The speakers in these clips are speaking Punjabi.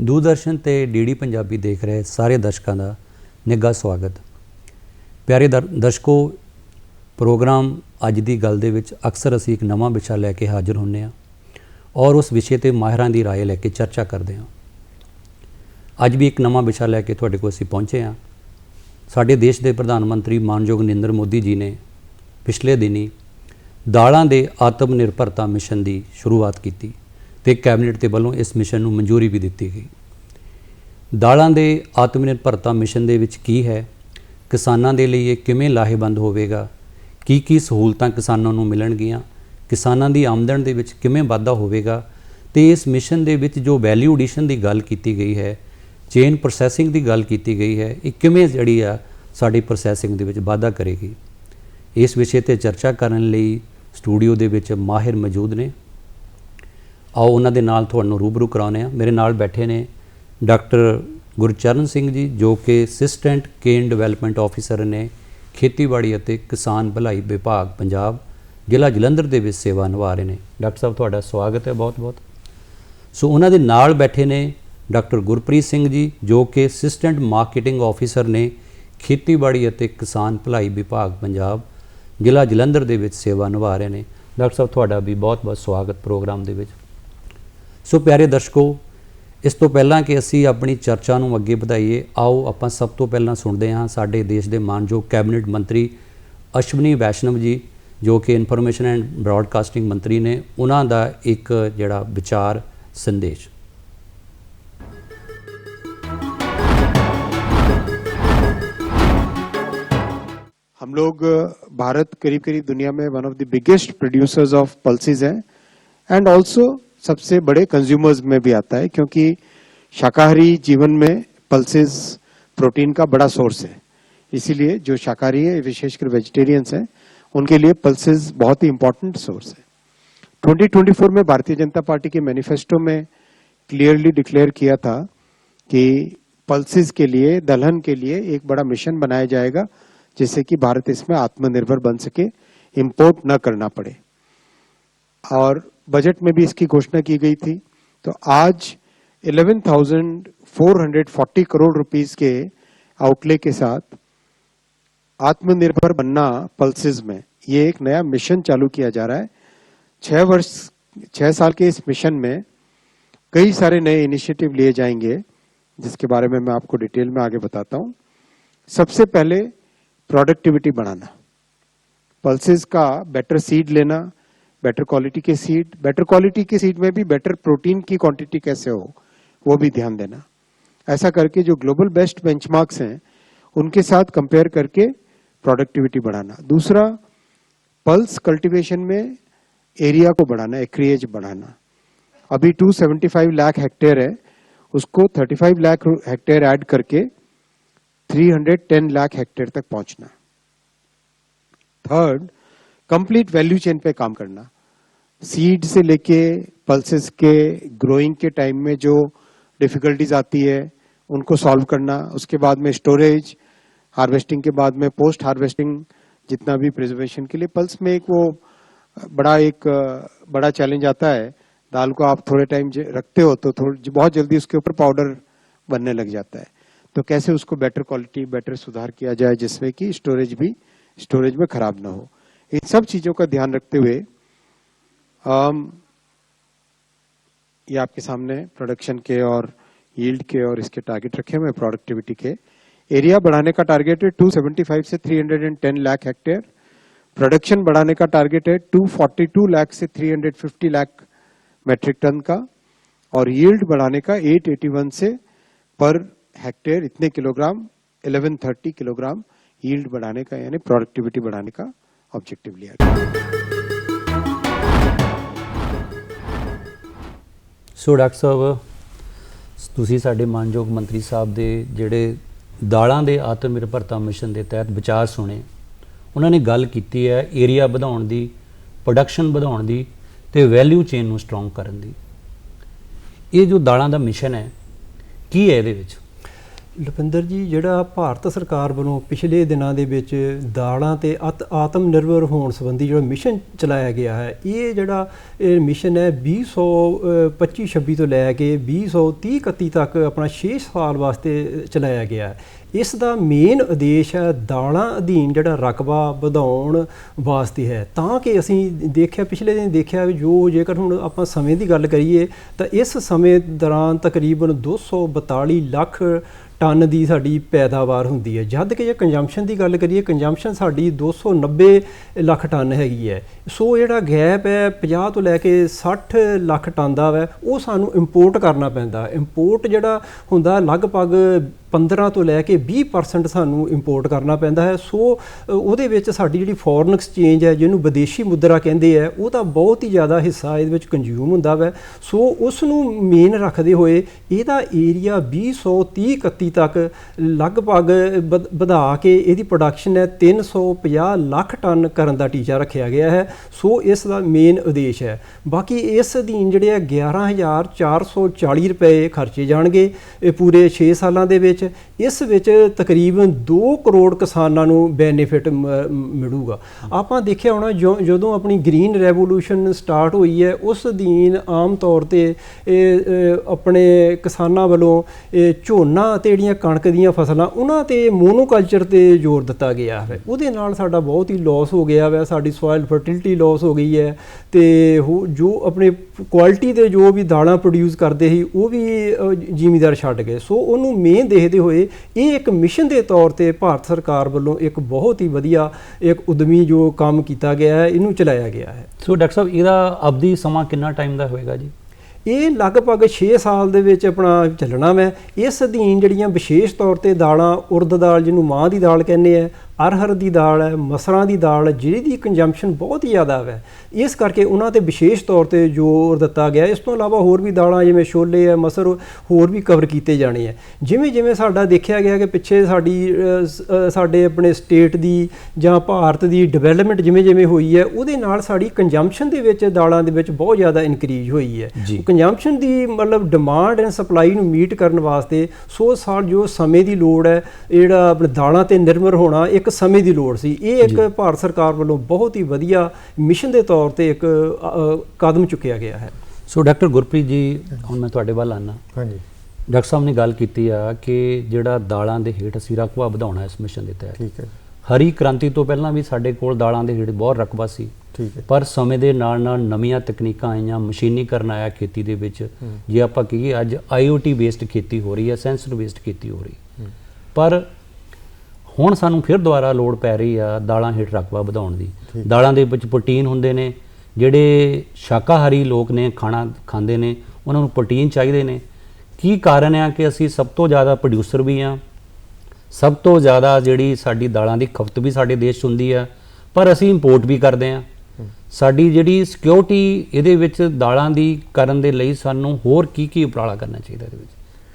ਦੂਰਦਰਸ਼ਨ ਤੇ ਡੀਡੀ ਪੰਜਾਬੀ ਦੇਖ ਰਹੇ ਸਾਰੇ ਦਰਸ਼ਕਾਂ ਦਾ ਨਿੱਘਾ ਸਵਾਗਤ। ਪਿਆਰੇ ਦਰਸ਼ਕੋ ਪ੍ਰੋਗਰਾਮ ਅੱਜ ਦੀ ਗੱਲ ਦੇ ਵਿੱਚ ਅਕਸਰ ਅਸੀਂ ਇੱਕ ਨਵਾਂ ਵਿਸ਼ਾ ਲੈ ਕੇ ਹਾਜ਼ਰ ਹੁੰਨੇ ਆ ਔਰ ਉਸ ਵਿਸ਼ੇ ਤੇ ਮਾਹਿਰਾਂ ਦੀ رائے ਲੈ ਕੇ ਚਰਚਾ ਕਰਦੇ ਹਾਂ ਅੱਜ ਵੀ ਇੱਕ ਨਵਾਂ ਵਿਸ਼ਾ ਲੈ ਕੇ ਤੁਹਾਡੇ ਕੋਲ ਅਸੀਂ ਪਹੁੰਚੇ ਹਾਂ ਸਾਡੇ ਦੇਸ਼ ਦੇ ਪ੍ਰਧਾਨ ਮੰਤਰੀ ਮਾਨਯੋਗ ਨਰਿੰਦਰ ਮੋਦੀ ਜੀ ਨੇ ਪਿਛਲੇ ਦਿਨੀ ਦਾਲਾਂ ਦੇ ਆਤਮ ਨਿਰਭਰਤਾ ਮਿਸ਼ਨ ਦੀ ਸ਼ੁਰੂਆਤ ਕੀਤੀ ਤੇ ਕੈਬਨਿਟ ਦੇ ਵੱਲੋਂ ਇਸ ਮਿਸ਼ਨ ਨੂੰ ਮਨਜ਼ੂਰੀ ਵੀ ਦਿੱਤੀ ਗਈ ਦਾਲਾਂ ਦੇ ਆਤਮ ਨਿਰਭਰਤਾ ਮਿਸ਼ਨ ਦੇ ਵਿੱਚ ਕੀ ਹੈ ਕਿਸਾਨਾਂ ਦੇ ਲਈ ਇਹ ਕਿਵੇਂ ਲਾਹੇਵੰਦ ਹੋਵੇਗਾ ਕੀ ਕੀ ਸਹੂਲਤਾਂ ਕਿਸਾਨਾਂ ਨੂੰ ਮਿਲਣਗੀਆਂ, ਕਿਸਾਨਾਂ ਦੀ ਆਮਦਨ ਦੇ ਵਿੱਚ ਕਿਵੇਂ ਵਾਧਾ ਹੋਵੇਗਾ ਤੇ ਇਸ ਮਿਸ਼ਨ ਦੇ ਵਿੱਚ ਜੋ ਵੈਲਿਊ ਐਡੀਸ਼ਨ ਦੀ ਗੱਲ ਕੀਤੀ ਗਈ ਹੈ ਚੇਨ ਪ੍ਰੋਸੈਸਿੰਗ ਦੀ ਗੱਲ ਕੀਤੀ ਗਈ ਹੈ, ਇਹ ਕਿਵੇਂ ਜਿਹੜੀ ਆ ਸਾਡੀ ਪ੍ਰੋਸੈਸਿੰਗ ਦੇ ਵਿੱਚ ਵਾਧਾ ਕਰੇਗੀ। ਇਸ ਵਿਸ਼ੇ ਤੇ ਚਰਚਾ ਕਰਨ ਲਈ ਸਟੂਡੀਓ ਦੇ ਵਿੱਚ ਮਾਹਿਰ ਮੌਜੂਦ ਨੇ। ਆਓ ਉਹਨਾਂ ਦੇ ਨਾਲ ਤੁਹਾਨੂੰ ਰੂਬਰੂ ਕਰਾਉਂਦੇ ਆ ਮੇਰੇ ਨਾਲ ਬੈਠੇ ਨੇ ਡਾਕਟਰ ਗੁਰਚਰਨ ਸਿੰਘ ਜੀ, ਜੋ ਕਿ ਅਸਿਸਟੈਂਟ ਕੇਨ ਡਿਵੈਲਪਮੈਂਟ ਆਫੀਸਰ ਨੇ। ਖੇਤੀਬਾੜੀ ਅਤੇ ਕਿਸਾਨ ਭਲਾਈ ਵਿਭਾਗ ਪੰਜਾਬ ਜ਼ਿਲ੍ਹਾ ਜਲੰਧਰ ਦੇ ਵਿੱਚ ਸੇਵਾ ਨਿਭਾ ਰਹੇ ਨੇ। ਡਾਕਟਰ ਸਾਹਿਬ, ਤੁਹਾਡਾ ਸਵਾਗਤ ਹੈ ਬਹੁਤ-ਬਹੁਤ। ਸੋ ਉਹਨਾਂ ਦੇ ਨਾਲ ਬੈਠੇ ਨੇ ਡਾਕਟਰ ਗੁਰਪ੍ਰੀਤ ਸਿੰਘ ਜੀ, ਜੋ ਕਿ ਅਸਿਸਟੈਂਟ ਮਾਰਕੀਟਿੰਗ ਆਫੀਸਰ ਨੇ ਖੇਤੀਬਾੜੀ ਅਤੇ ਕਿਸਾਨ ਭਲਾਈ ਵਿਭਾਗ ਪੰਜਾਬ ਜ਼ਿਲ੍ਹਾ ਜਲੰਧਰ ਦੇ ਵਿੱਚ ਸੇਵਾ ਨਿਭਾ ਰਹੇ ਨੇ। ਡਾਕਟਰ ਸਾਹਿਬ, ਤੁਹਾਡਾ ਵੀ ਬਹੁਤ-ਬਹੁਤ ਸਵਾਗਤ ਪ੍ਰੋਗਰਾਮ ਦੇ ਵਿੱਚ। ਸੋ ਪਿਆਰੇ ਦਰਸ਼ਕੋ ਇਸ ਤੋਂ ਪਹਿਲਾਂ ਕਿ ਅਸੀਂ ਆਪਣੀ ਚਰਚਾ ਨੂੰ ਅੱਗੇ ਵਧਾਈਏ ਆਓ ਆਪਾਂ ਸਭ ਤੋਂ ਪਹਿਲਾਂ ਸੁਣਦੇ ਹਾਂ ਸਾਡੇ ਦੇਸ਼ ਦੇ ਮਾਨਯੋਗ ਕੈਬਨਿਟ ਮੰਤਰੀ ਅਸ਼ਵਨੀ ਵੈਸ਼ਨਵ ਜੀ ਜੋ ਕਿ ਇਨਫੋਰਮੇਸ਼ਨ ਐਂਡ ਬ੍ਰਾਡਕਾਸਟਿੰਗ ਮੰਤਰੀ ਨੇ ਉਹਨਾਂ ਦਾ ਇੱਕ ਜਿਹੜਾ ਵਿਚਾਰ ਸੰਦੇਸ਼ हम लोग भारत करीब करीब दुनिया में one of the biggest producers of pulses हैं एंड ऑल्सो सबसे बड़े कंज्यूमर्स में भी आता है, क्योंकि शाकाहारी जीवन में पल्सेस प्रोटीन का बड़ा सोर्स है। इसीलिए जो शाकाहारी है विशेषकर वेजिटेरियंस हैं, उनके लिए पल्सेस बहुत ही इंपॉर्टेंट सोर्स है। 2024 में भारतीय जनता पार्टी के मैनिफेस्टो में क्लियरली डिक्लेयर किया था कि पल्सेस के लिए, दलहन के लिए एक बड़ा मिशन बनाया जाएगा, जिससे कि भारत इसमें आत्मनिर्भर बन सके इम्पोर्ट न करना पड़े। और बजट में भी इसकी घोषणा की गई थी। तो आज 11,440 करोड़ रुपीस के आउटले के साथ आत्मनिर्भर बनना पल्सेस में ये एक नया मिशन चालू किया जा रहा है। छह वर्ष छह साल के इस मिशन में कई सारे नए इनिशिएटिव लिए जाएँगे जिसके बारे में मैं आपको डिटेल में आगे बताता हूँ। सबसे पहले प्रोडक्टिविटी बढ़ाना पल्सेस का बेटर सीड लेना बेटर क्वालिटी के सीड बेटर क्वालिटी के सीड में भी बेटर प्रोटीन की क्वांटिटी कैसे हो, वो भी ध्यान देना। ऐसा करके जो ग्लोबल बेस्ट बेंचमार्क्स हैं, उनके साथ कंपेयर करके प्रोडक्टिविटी बढ़ाना। दूसरा पल्स कल्टीवेशन में एरिया को बढ़ाना एक्रिएज बढ़ाना। अभी 275 लाख हेक्टेयर है, उसको 35 लाख हेक्टेयर ऐड करके 310 लाख हेक्टेयर तक पहुँचना। थर्ड कंप्लीट वैल्यू चेन पे काम करना। सीड से लेके पल्सेस के ग्रोइंग के टाइम में जो डिफिकल्टीज आती है, उनको सॉल्व करना, उसके बाद में स्टोरेज हार्वेस्टिंग के बाद में पोस्ट हार्वेस्टिंग जितना भी प्रिजर्वेशन के लिए पल्स में एक वो बड़ा एक, बड़ा चैलेंज आता है। दाल को आप थोड़े टाइम रखते हो तो थोड़ी बहुत जल्दी उसके ऊपर पाउडर बनने लग जाता है। तो कैसे उसको बेटर क्वालिटी बेटर सुधार किया जाए जिसमें कि स्टोरेज भी स्टोरेज में खराब ना हो। इन सब चीज़ों का ध्यान रखते हुए um, ये आपके सामने प्रोडक्शन के और यील्ड के और इसके टारगेट रखे हुए प्रोडक्टिविटी के। एरिया बढ़ाने का टारगेट है 275 से 310 लाख हेक्टेयर प्रोडक्शन बढ़ाने का टारगेट है 242 लाख से 350 लाख मेट्रिक टन का। और यील्ड बढ़ाने का 881 से पर हेक्टेयर इतने किलोग्राम 1130 किलोग्राम यील्ड बढ़ाने का यानी प्रोडक्टिविटी बढ़ाने का ऑब्जेक्टिव लिया गया। ਸੋ ਡਾਕਟਰ ਸਾਹਿਬ ਤੁਸੀਂ ਸਾਡੇ ਮਾਨਯੋਗ ਮੰਤਰੀ ਸਾਹਿਬ ਦੇ ਜਿਹੜੇ ਦਾਲਾਂ ਦੇ ਆਤਮ ਨਿਰਭਰਤਾ ਮਿਸ਼ਨ ਦੇ ਤਹਿਤ ਵਿਚਾਰ ਸੁਣੇ, ਉਹਨਾਂ ਨੇ ਗੱਲ ਕੀਤੀ ਹੈ ਏਰੀਆ ਵਧਾਉਣ ਦੀ ਪ੍ਰੋਡਕਸ਼ਨ ਵਧਾਉਣ ਦੀ ਤੇ ਵੈਲਿਊ ਚੇਨ ਨੂੰ ਸਟਰੋਂਗ ਕਰਨ ਦੀ। ਇਹ ਜੋ ਦਾਲਾਂ ਦਾ ਮਿਸ਼ਨ ਹੈ, ਕੀ ਹੈ ਇਹਦੇ ਵਿੱਚ? ਲਪਿੰਦਰ ਜੀ, ਜਿਹੜਾ ਭਾਰਤ ਸਰਕਾਰ ਵੱਲੋਂ ਪਿਛਲੇ ਦਿਨਾਂ ਦੇ ਵਿੱਚ ਦਾਲਾਂ ਤੇ ਅਤ, ਆਤਮ ਨਿਰਭਰ ਹੋਣ ਸੰਬੰਧੀ ਜਿਹੜਾ ਮਿਸ਼ਨ ਚਲਾਇਆ ਗਿਆ ਹੈ, ਇਹ ਜਿਹੜਾ, ਇਹ ਮਿਸ਼ਨ ਹੈ 2025 26 ਤੋਂ ਲੈ ਕੇ 2030 31 ਤੱਕ ਆਪਣਾ 6 ਸਾਲ ਵਾਸਤੇ ਚਲਾਇਆ ਗਿਆ ਹੈ। ਇਸ ਦਾ ਮੇਨ ਉਦੇਸ਼ ਹੈ ਦਾਲਾਂ ਅਧੀਨ ਜਿਹੜਾ ਰਕਬਾ ਵਧਾਉਣ ਵਾਸਤੇ ਹੈ। ਤਾਂ ਕਿ ਅਸੀਂ ਦੇਖਿਆ, ਪਿਛਲੇ ਦਿਨ ਦੇਖਿਆ ਵੀ ਜੋ ਜੇਕਰ ਹੁਣ ਆਪਾਂ ਸਮੇਂ ਦੀ ਗੱਲ ਕਰੀਏ, ਤਾਂ ਇਸ ਸਮੇਂ ਦੌਰਾਨ ਤਕਰੀਬਨ 242 ਲੱਖ ਟਨ ਦੀ ਸਾਡੀ ਪੈਦਾਵਾਰ ਹੁੰਦੀ ਹੈ। ਜਦ ਕਿ ਜੇ ਕੰਜੰਪਸ਼ਨ ਦੀ ਗੱਲ ਕਰੀਏ ਕੰਜੰਪਸ਼ਨ ਸਾਡੀ 290 ਲੱਖ ਟਨ ਹੈਗੀ ਹੈ। ਸੋ ਜਿਹੜਾ ਗੈਪ ਹੈ 50 ਤੋਂ ਲੈ ਕੇ 60 ਲੱਖ ਟਨ ਦਾ ਹੈ ਉਹ ਸਾਨੂੰ ਇੰਪੋਰਟ ਕਰਨਾ ਪੈਂਦਾ। ਇੰਪੋਰਟ ਜਿਹੜਾ ਹੁੰਦਾ, ਲਗਭਗ 15 ਤੋਂ ਲੈ ਕੇ 20% ਸਾਨੂੰ ਇੰਪੋਰਟ ਕਰਨਾ ਪੈਂਦਾ ਹੈ। ਸੋ ਉਹਦੇ ਵਿੱਚ ਸਾਡੀ ਜਿਹੜੀ ਫੋਰਨ ਐਕਸਚੇਂਜ ਹੈ, ਜਿਹਨੂੰ ਵਿਦੇਸ਼ੀ ਮੁਦਰਾ ਕਹਿੰਦੇ ਆ ਉਹਦਾ ਬਹੁਤ ਹੀ ਜ਼ਿਆਦਾ ਹਿੱਸਾ ਇਹਦੇ ਵਿੱਚ ਕੰਜ਼ਿਊਮ ਹੁੰਦਾ ਵੈ। ਸੋ ਉਸ ਨੂੰ ਮੇਨ ਰੱਖਦੇ ਹੋਏ ਇਹਦਾ ਏਰੀਆ 2030 31 ਤੱਕ ਲਗਭਗ ਵਧ- ਵਧਾ ਕੇ ਇਹਦੀ ਪ੍ਰੋਡਕਸ਼ਨ ਹੈ 350 ਲੱਖ ਟਨ ਕਰਨ ਦਾ ਟੀਚਾ ਰੱਖਿਆ ਗਿਆ ਹੈ। ਸੋ, ਇਸ ਦਾ ਮੇਨ ਉਦੇਸ਼ ਹੈ। ਬਾਕੀ ਇਸ ਅਧੀਨ ਜਿਹੜੇ ਆ 11440 ਰੁਪਏ ਖਰਚੇ ਜਾਣਗੇ। ਇਹ ਪੂਰੇ 6 ਸਾਲਾਂ ਦੇ ਵਿੱਚ ਇਸ ਵਿੱਚ ਤਕਰੀਬਨ 2 ਕਰੋੜ ਕਿਸਾਨਾਂ ਨੂੰ ਬੈਨੀਫਿਟ ਮਿਲੂਗਾ। ਆਪਾਂ ਦੇਖਿਆ ਹੋਣਾ, ਜੋ- ਜਦੋਂ ਆਪਣੀ ਗ੍ਰੀਨ ਰੈਵੋਲੂਸ਼ਨ ਸਟਾਰਟ ਹੋਈ ਹੈ, ਉਸ ਅਧੀਨ ਆਮ ਤੌਰ ਤੇ ਇਹ ਆਪਣੇ ਕਿਸਾਨਾਂ ਵੱਲੋਂ ਇਹ ਝੋਨਾ ਤੇ ਜਿਹੜੀਆਂ ਕਣਕ ਦੀਆਂ ਫਸਲਾਂ, ਉਹਨਾਂ ਤੇ ਮੋਨੋਕਲਚਰ ਤੇ ਜ਼ੋਰ ਦਿੱਤਾ ਗਿਆ ਹੈ। ਉਹਦੇ ਨਾਲ ਸਾਡਾ ਬਹੁਤ ਹੀ ਲਾਸ ਹੋ ਗਿਆ ਹੈ ਸਾਡੀ ਸੋਇਲ ਫਰਟੀਲਿਟੀ ਲਾਸ ਹੋ ਗਈ ਹੈ। ਤੇ ਹੋ- ਜੋ ਆਪਣੇ ਕੁਆਲਿਟੀ ਦੇ ਜੋ ਵੀ ਦਾਣਾ ਪ੍ਰੋਡਿਊਸ ਕਰਦੇ ਸੀ, ਉਹ ਵੀ ਜ਼ਿਮੀਦਾਰ ਛੱਡ ਗਏ। ਸੋ ਉਹਨੂੰ ਮੇਨ ਦੇ ਦੇਖਦੇ ਹੋਏ ਇਹ ਇੱਕ ਮਿਸ਼ਨ ਦੇ ਤੌਰ ਤੇ ਭਾਰਤ ਸਰਕਾਰ ਵੱਲੋਂ ਇੱਕ ਬਹੁਤ ਹੀ ਵਧੀਆ ਇੱਕ ਉਦਮੀ ਜੋ ਕੰਮ ਕੀਤਾ ਗਿਆ ਹੈ ਇਹਨੂੰ ਚਲਾਇਆ ਗਿਆ ਹੈ। ਸੋ ਡਾਕਟਰ ਸਾਹਿਬ ਇਹਦਾ ਅਵਧੀ ਸਮਾਂ ਕਿੰਨਾ ਟਾਈਮ ਦਾ ਹੋਏਗਾ ਜੀ? ਇਹ ਲਗਭਗ 6 ਸਾਲ ਦੇ ਵਿੱਚ ਆਪਣਾ ਚੱਲਣਾ ਮੈਂ ਇਸ ਅਧੀਨ ਜਿਹੜੀਆਂ ਵਿਸ਼ੇਸ਼ ਤੌਰ ਤੇ ਦਾਲਾਂ ਉਰਦ ਦਾਲ ਜਿਹਨੂੰ ਮਾਂ ਦੀ ਦਾਲ ਕਹਿੰਦੇ ਆ ਅਰਹਰ ਦੀ ਦਾਲ ਹੈ ਮਸਰਾਂ ਦੀ ਦਾਲ ਹੈ, ਜਿਹਦੀ ਦੀ ਕੰਜੰਪਸ਼ਨ ਬਹੁਤ ਹੀ ਜ਼ਿਆਦਾ ਹੈ। ਇਸ ਕਰਕੇ ਉਹਨਾਂ ਤੇ ਵਿਸ਼ੇਸ਼ ਤੌਰ ਤੇ ਜ਼ੋਰ ਦਿੱਤਾ ਗਿਆ। ਇਸ ਤੋਂ ਇਲਾਵਾ ਹੋਰ ਵੀ ਦਾਲਾਂ ਜਿਵੇਂ ਛੋਲੇ ਹੈ ਮਸਰ ਹੋਰ ਵੀ ਕਵਰ ਕੀਤੇ ਜਾਣੇ ਆ ਜਿਵੇਂ ਜਿਵੇਂ ਸਾਡਾ ਦੇਖਿਆ ਗਿਆ ਕਿ ਪਿੱਛੇ ਸਾਡੀ ਸਾਡੇ ਆਪਣੇ ਸਟੇਟ ਦੀ ਜਾਂ ਭਾਰਤ ਦੀ ਡਿਵੈਲਪਮੈਂਟ ਜਿਵੇਂ ਜਿਵੇਂ ਹੋਈ ਹੈ ਉਹਦੇ ਨਾਲ ਸਾਡੀ ਕੰਜੰਪਸ਼ਨ ਦੇ ਵਿੱਚ ਦਾਲਾਂ ਦੇ ਵਿੱਚ ਬਹੁਤ ਜ਼ਿਆਦਾ ਇਨਕਰੀਜ਼ ਹੋਈ ਹੈ। ਕੰਜੰਪਸ਼ਨ ਦੀ ਮਤਲਬ ਡਿਮਾਂਡ ਐਂਡ ਸਪਲਾਈ ਨੂੰ ਮੀਟ ਕਰਨ ਵਾਸਤੇ ਸੋ ਸਾਲ ਜੋ ਸਮੇਂ ਦੀ ਲੋੜ ਹੈ ਜਿਹੜਾ ਆਪਣੇ ਦਾਲਾਂ ਤੇ ਨਿਰਭਰ ਹੋਣਾ ਇੱਕ ਸਮੇਂ ਦੀ ਲੋੜ ਸੀ। ਇਹ ਇੱਕ ਭਾਰਤ ਸਰਕਾਰ ਵੱਲੋਂ ਬਹੁਤ ਹੀ ਵਧੀਆ ਮਿਸ਼ਨ ਦੇ ਤੌਰ ਤੇ ਇੱਕ ਕਦਮ ਚੁੱਕਿਆ ਗਿਆ ਹੈ। ਸੋ ਡਾਕਟਰ ਗੁਰਪ੍ਰੀਤ ਜੀ ਹੁਣ ਮੈਂ ਤੁਹਾਡੇ ਵੱਲ ਆਨਾ। ਹਾਂਜੀ। ਡਾਕਟਰ ਸਾਹਿਬ ਨੇ ਗੱਲ ਕੀਤੀ ਆ ਕਿ ਜਿਹੜਾ ਦਾਲਾਂ ਦੇ ਹੇਠ ਅਸੀਂ ਰਕਬਾ ਵਧਾਉਣਾ ਇਸ ਮਿਸ਼ਨ ਦੇ ਤਹਿਤ। ਠੀਕ ਹੈ। ਹਰੀ ਕ੍ਰਾਂਤੀ ਤੋਂ ਪਹਿਲਾਂ ਵੀ ਸਾਡੇ ਕੋਲ ਦਾਲਾਂ ਦੇ ਹੇਠ ਬਹੁਤ ਰਕਬਾ ਸੀ। ਠੀਕ ਹੈ। ਪਰ ਸਮੇਂ ਦੇ ਨਾਲ ਨਾਲ ਨਵੀਆਂ ਤਕਨੀਕਾਂ ਆਈਆਂ ਮਸ਼ੀਨੀਕਰਨ ਆਇਆ ਖੇਤੀ ਦੇ ਵਿੱਚ। ਜੇ ਆਪਾਂ ਕਹੀਏ ਅੱਜ IoT ਬੇਸਡ ਖੇਤੀ ਹੋ ਰਹੀ ਹੈ ਸੈਂਸਰ ਬੇਸਡ ਖੇਤੀ ਹੋ ਰਹੀ। ਪਰ ਹੁਣ ਸਾਨੂੰ ਫਿਰ ਦੁਬਾਰਾ ਲੋੜ ਪੈ ਰਹੀ ਆ ਦਾਲਾਂ ਹੇਠ ਰਕਬਾ ਵਧਾਉਣ ਦੀ। ਦਾਲਾਂ ਦੇ ਵਿੱਚ ਪ੍ਰੋਟੀਨ ਹੁੰਦੇ ਨੇ, ਜਿਹੜੇ ਸ਼ਾਕਾਹਾਰੀ ਲੋਕ ਨੇ, ਖਾਣਾ ਖਾਂਦੇ ਨੇ, ਉਹਨਾਂ ਨੂੰ ਪ੍ਰੋਟੀਨ ਚਾਹੀਦੇ ਨੇ। ਕੀ ਕਾਰਨ ਆ ਕਿ ਅਸੀਂ ਸਭ ਤੋਂ ਜ਼ਿਆਦਾ ਪ੍ਰੋਡਿਊਸਰ ਵੀ ਆ? ਸਭ ਤੋਂ ਜ਼ਿਆਦਾ ਜਿਹੜੀ ਸਾਡੀ ਦਾਲਾਂ ਦੀ ਖਪਤ ਵੀ ਸਾਡੇ ਦੇਸ਼ 'ਚ ਹੁੰਦੀ ਆ, ਪਰ ਅਸੀਂ ਇੰਪੋਰਟ ਵੀ ਕਰਦੇ ਆ। ਸਾਡੀ ਜਿਹੜੀ ਸਿਕਿਉਰਿਟੀ ਇਹਦੇ ਵਿੱਚ ਦਾਲਾਂ ਦੀ ਕਰਨ ਦੇ ਲਈ ਸਾਨੂੰ ਹੋਰ ਕੀ ਕੀ ਉਪਰਾਲਾ ਕਰਨਾ ਚਾਹੀਦਾ ਇਹਦੇ ਵਿੱਚ?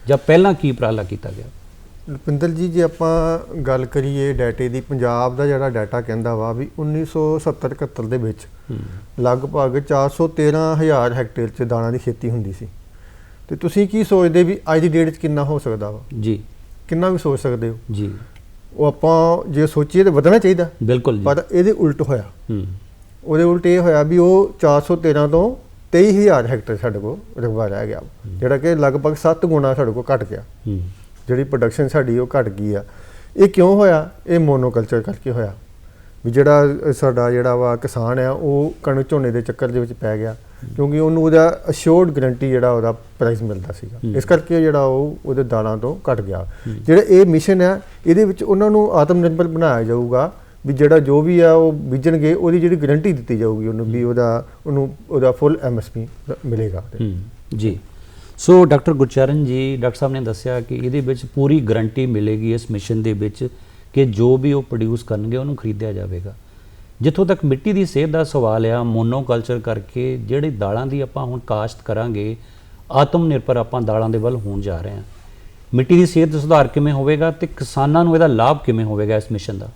ਜਾਂ ਪਹਿਲਾਂ ਕੀ ਉਪਰਾਲਾ ਕੀਤਾ ਗਿਆ? ਰੁਪਿੰਦਰ ਜੀ ਜੇ ਆਪਾਂ ਗੱਲ ਕਰੀਏ ਡਾਟੇ ਦੀ ਪੰਜਾਬ ਦਾ ਜਿਹੜਾ ਡਾਟਾ ਕਹਿੰਦਾ ਵਾ ਵੀ 1970 71 ਦੇ ਵਿੱਚ ਲਗਭਗ 413000 ਹੈਕਟੇਅਰ 'ਚ ਦਾਣਾ ਦੀ ਖੇਤੀ ਹੁੰਦੀ ਸੀ। ਤੇ ਤੁਸੀਂ ਕੀ ਸੋਚਦੇ ਵੀ ਅੱਜ ਦੀ ਡੇਟ 'ਚ ਕਿੰਨਾ ਹੋ ਸਕਦਾ ਵਾ? ਜੀ। ਕਿੰਨਾ ਵੀ ਸੋਚ ਸਕਦੇ ਹੋ? ਜੀ। ਉਹ ਆਪਾਂ ਜੇ ਸੋਚੀਏ ਤਾਂ ਵਧਣਾ ਚਾਹੀਦਾ। ਬਿਲਕੁਲ ਜੀ। ਪਰ ਇਹਦੇ ਉਲਟ ਹੋਇਆ। ਹੂੰ। ਉਹਦੇ ਉਲਟ ਇਹ ਹੋਇਆ ਵੀ ਉਹ 413 ਤੋਂ 23000 ਹੈਕਟੇਅਰ ਸਾਡੇ ਕੋਲ ਰਕਬਾ ਰਹਿ ਗਿਆ ਜਿਹੜਾ ਕਿ ਲਗਭਗ 7 ਗੁਣਾ ਸਾਡੇ ਕੋਲ ਘਟ ਗਿਆ। ਹੂੰ। ਜਿਹੜੀ ਪ੍ਰੋਡਕਸ਼ਨ ਸਾਡੀ ਉਹ ਘਟ ਗਈ ਆ। ਇਹ ਕਿਉਂ ਹੋਇਆ? ਇਹ ਮੋਨੋਕਲਚਰ ਕਰਕੇ ਹੋਇਆ। ਵੀ ਜਿਹੜਾ ਸਾਡਾ ਜਿਹੜਾ ਵਾ ਕਿਸਾਨ ਆ ਉਹ ਕਣਕ ਝੋਨੇ ਦੇ ਚੱਕਰ ਦੇ ਵਿੱਚ ਪੈ ਗਿਆ। ਕਿਉਂਕਿ ਉਹਨੂੰ ਉਹਦਾ ਅਸ਼ੋਰਡ ਗਰੰਟੀ ਜਿਹੜਾ ਉਹਦਾ ਪ੍ਰਾਈਸ ਮਿਲਦਾ ਸੀਗਾ। ਇਸ ਕਰਕੇ ਜਿਹੜਾ ਉਹ ਉਹਦੇ ਦਾਲਾਂ ਤੋਂ ਘਟ ਗਿਆ। ਜਿਹੜਾ ਇਹ ਮਿਸ਼ਨ ਆ ਇਹਦੇ ਵਿੱਚ ਉਹਨਾਂ ਨੂੰ ਆਤਮ ਨਿਰਭਰ ਬਣਾਇਆ ਜਾਊਗਾ। ਵੀ ਜਿਹੜਾ ਜੋ ਵੀ ਆ ਉਹ ਬੀਜਣਗੇ ਉਹਦੀ ਜਿਹੜੀ ਗਰੰਟੀ ਦਿੱਤੀ ਜਾਊਗੀ ਉਹਨੂੰ ਵੀ ਉਹਦਾ ਉਹਨੂੰ ਉਹਦਾ ਫੁੱਲ ਐਮਐਸਪੀ ਮਿਲੇਗਾ। ਹੂੰ। ਜੀ। ਸੋ ਡਾਕਟਰ ਗੁਰਚਰਨ ਜੀ ਡਾਕਟਰ ਸਾਹਿਬ ਨੇ ਦੱਸਿਆ ਕਿ ਇਹਦੇ ਵਿੱਚ ਪੂਰੀ ਗਰੰਟੀ ਮਿਲੇਗੀ ਇਸ ਮਿਸ਼ਨ ਦੇ ਵਿੱਚ ਕਿ ਜੋ ਵੀ ਉਹ ਪ੍ਰੋਡਿਊਸ ਕਰਨਗੇ, ਉਹਨੂੰ ਖਰੀਦਿਆ ਜਾਵੇਗਾ। ਜਿੱਥੋਂ ਤੱਕ ਮਿੱਟੀ ਦੀ ਸਿਹਤ ਦਾ ਸਵਾਲ ਆ ਮੋਨੋਕਲਚਰ ਕਰਕੇ ਜਿਹੜੇ ਦਾਲਾਂ ਦੀ ਆਪਾਂ ਹੁਣ ਕਾਸ਼ਤ ਕਰਾਂਗੇ ਆਤਮ ਨਿਰਭਰ ਆਪਾਂ ਦਾਲਾਂ ਦੇ ਵੱਲ ਹੋਣ ਜਾ ਰਹੇ ਹਾਂ। ਮਿੱਟੀ ਦੀ ਸਿਹਤ ਦਾ ਸੁਧਾਰ ਕਿਵੇਂ ਹੋਵੇਗਾ ਤੇ ਕਿਸਾਨਾਂ ਨੂੰ ਇਹਦਾ ਲਾਭ ਕਿਵੇਂ ਹੋਵੇਗਾ ਇਸ ਮਿਸ਼ਨ ਦਾ?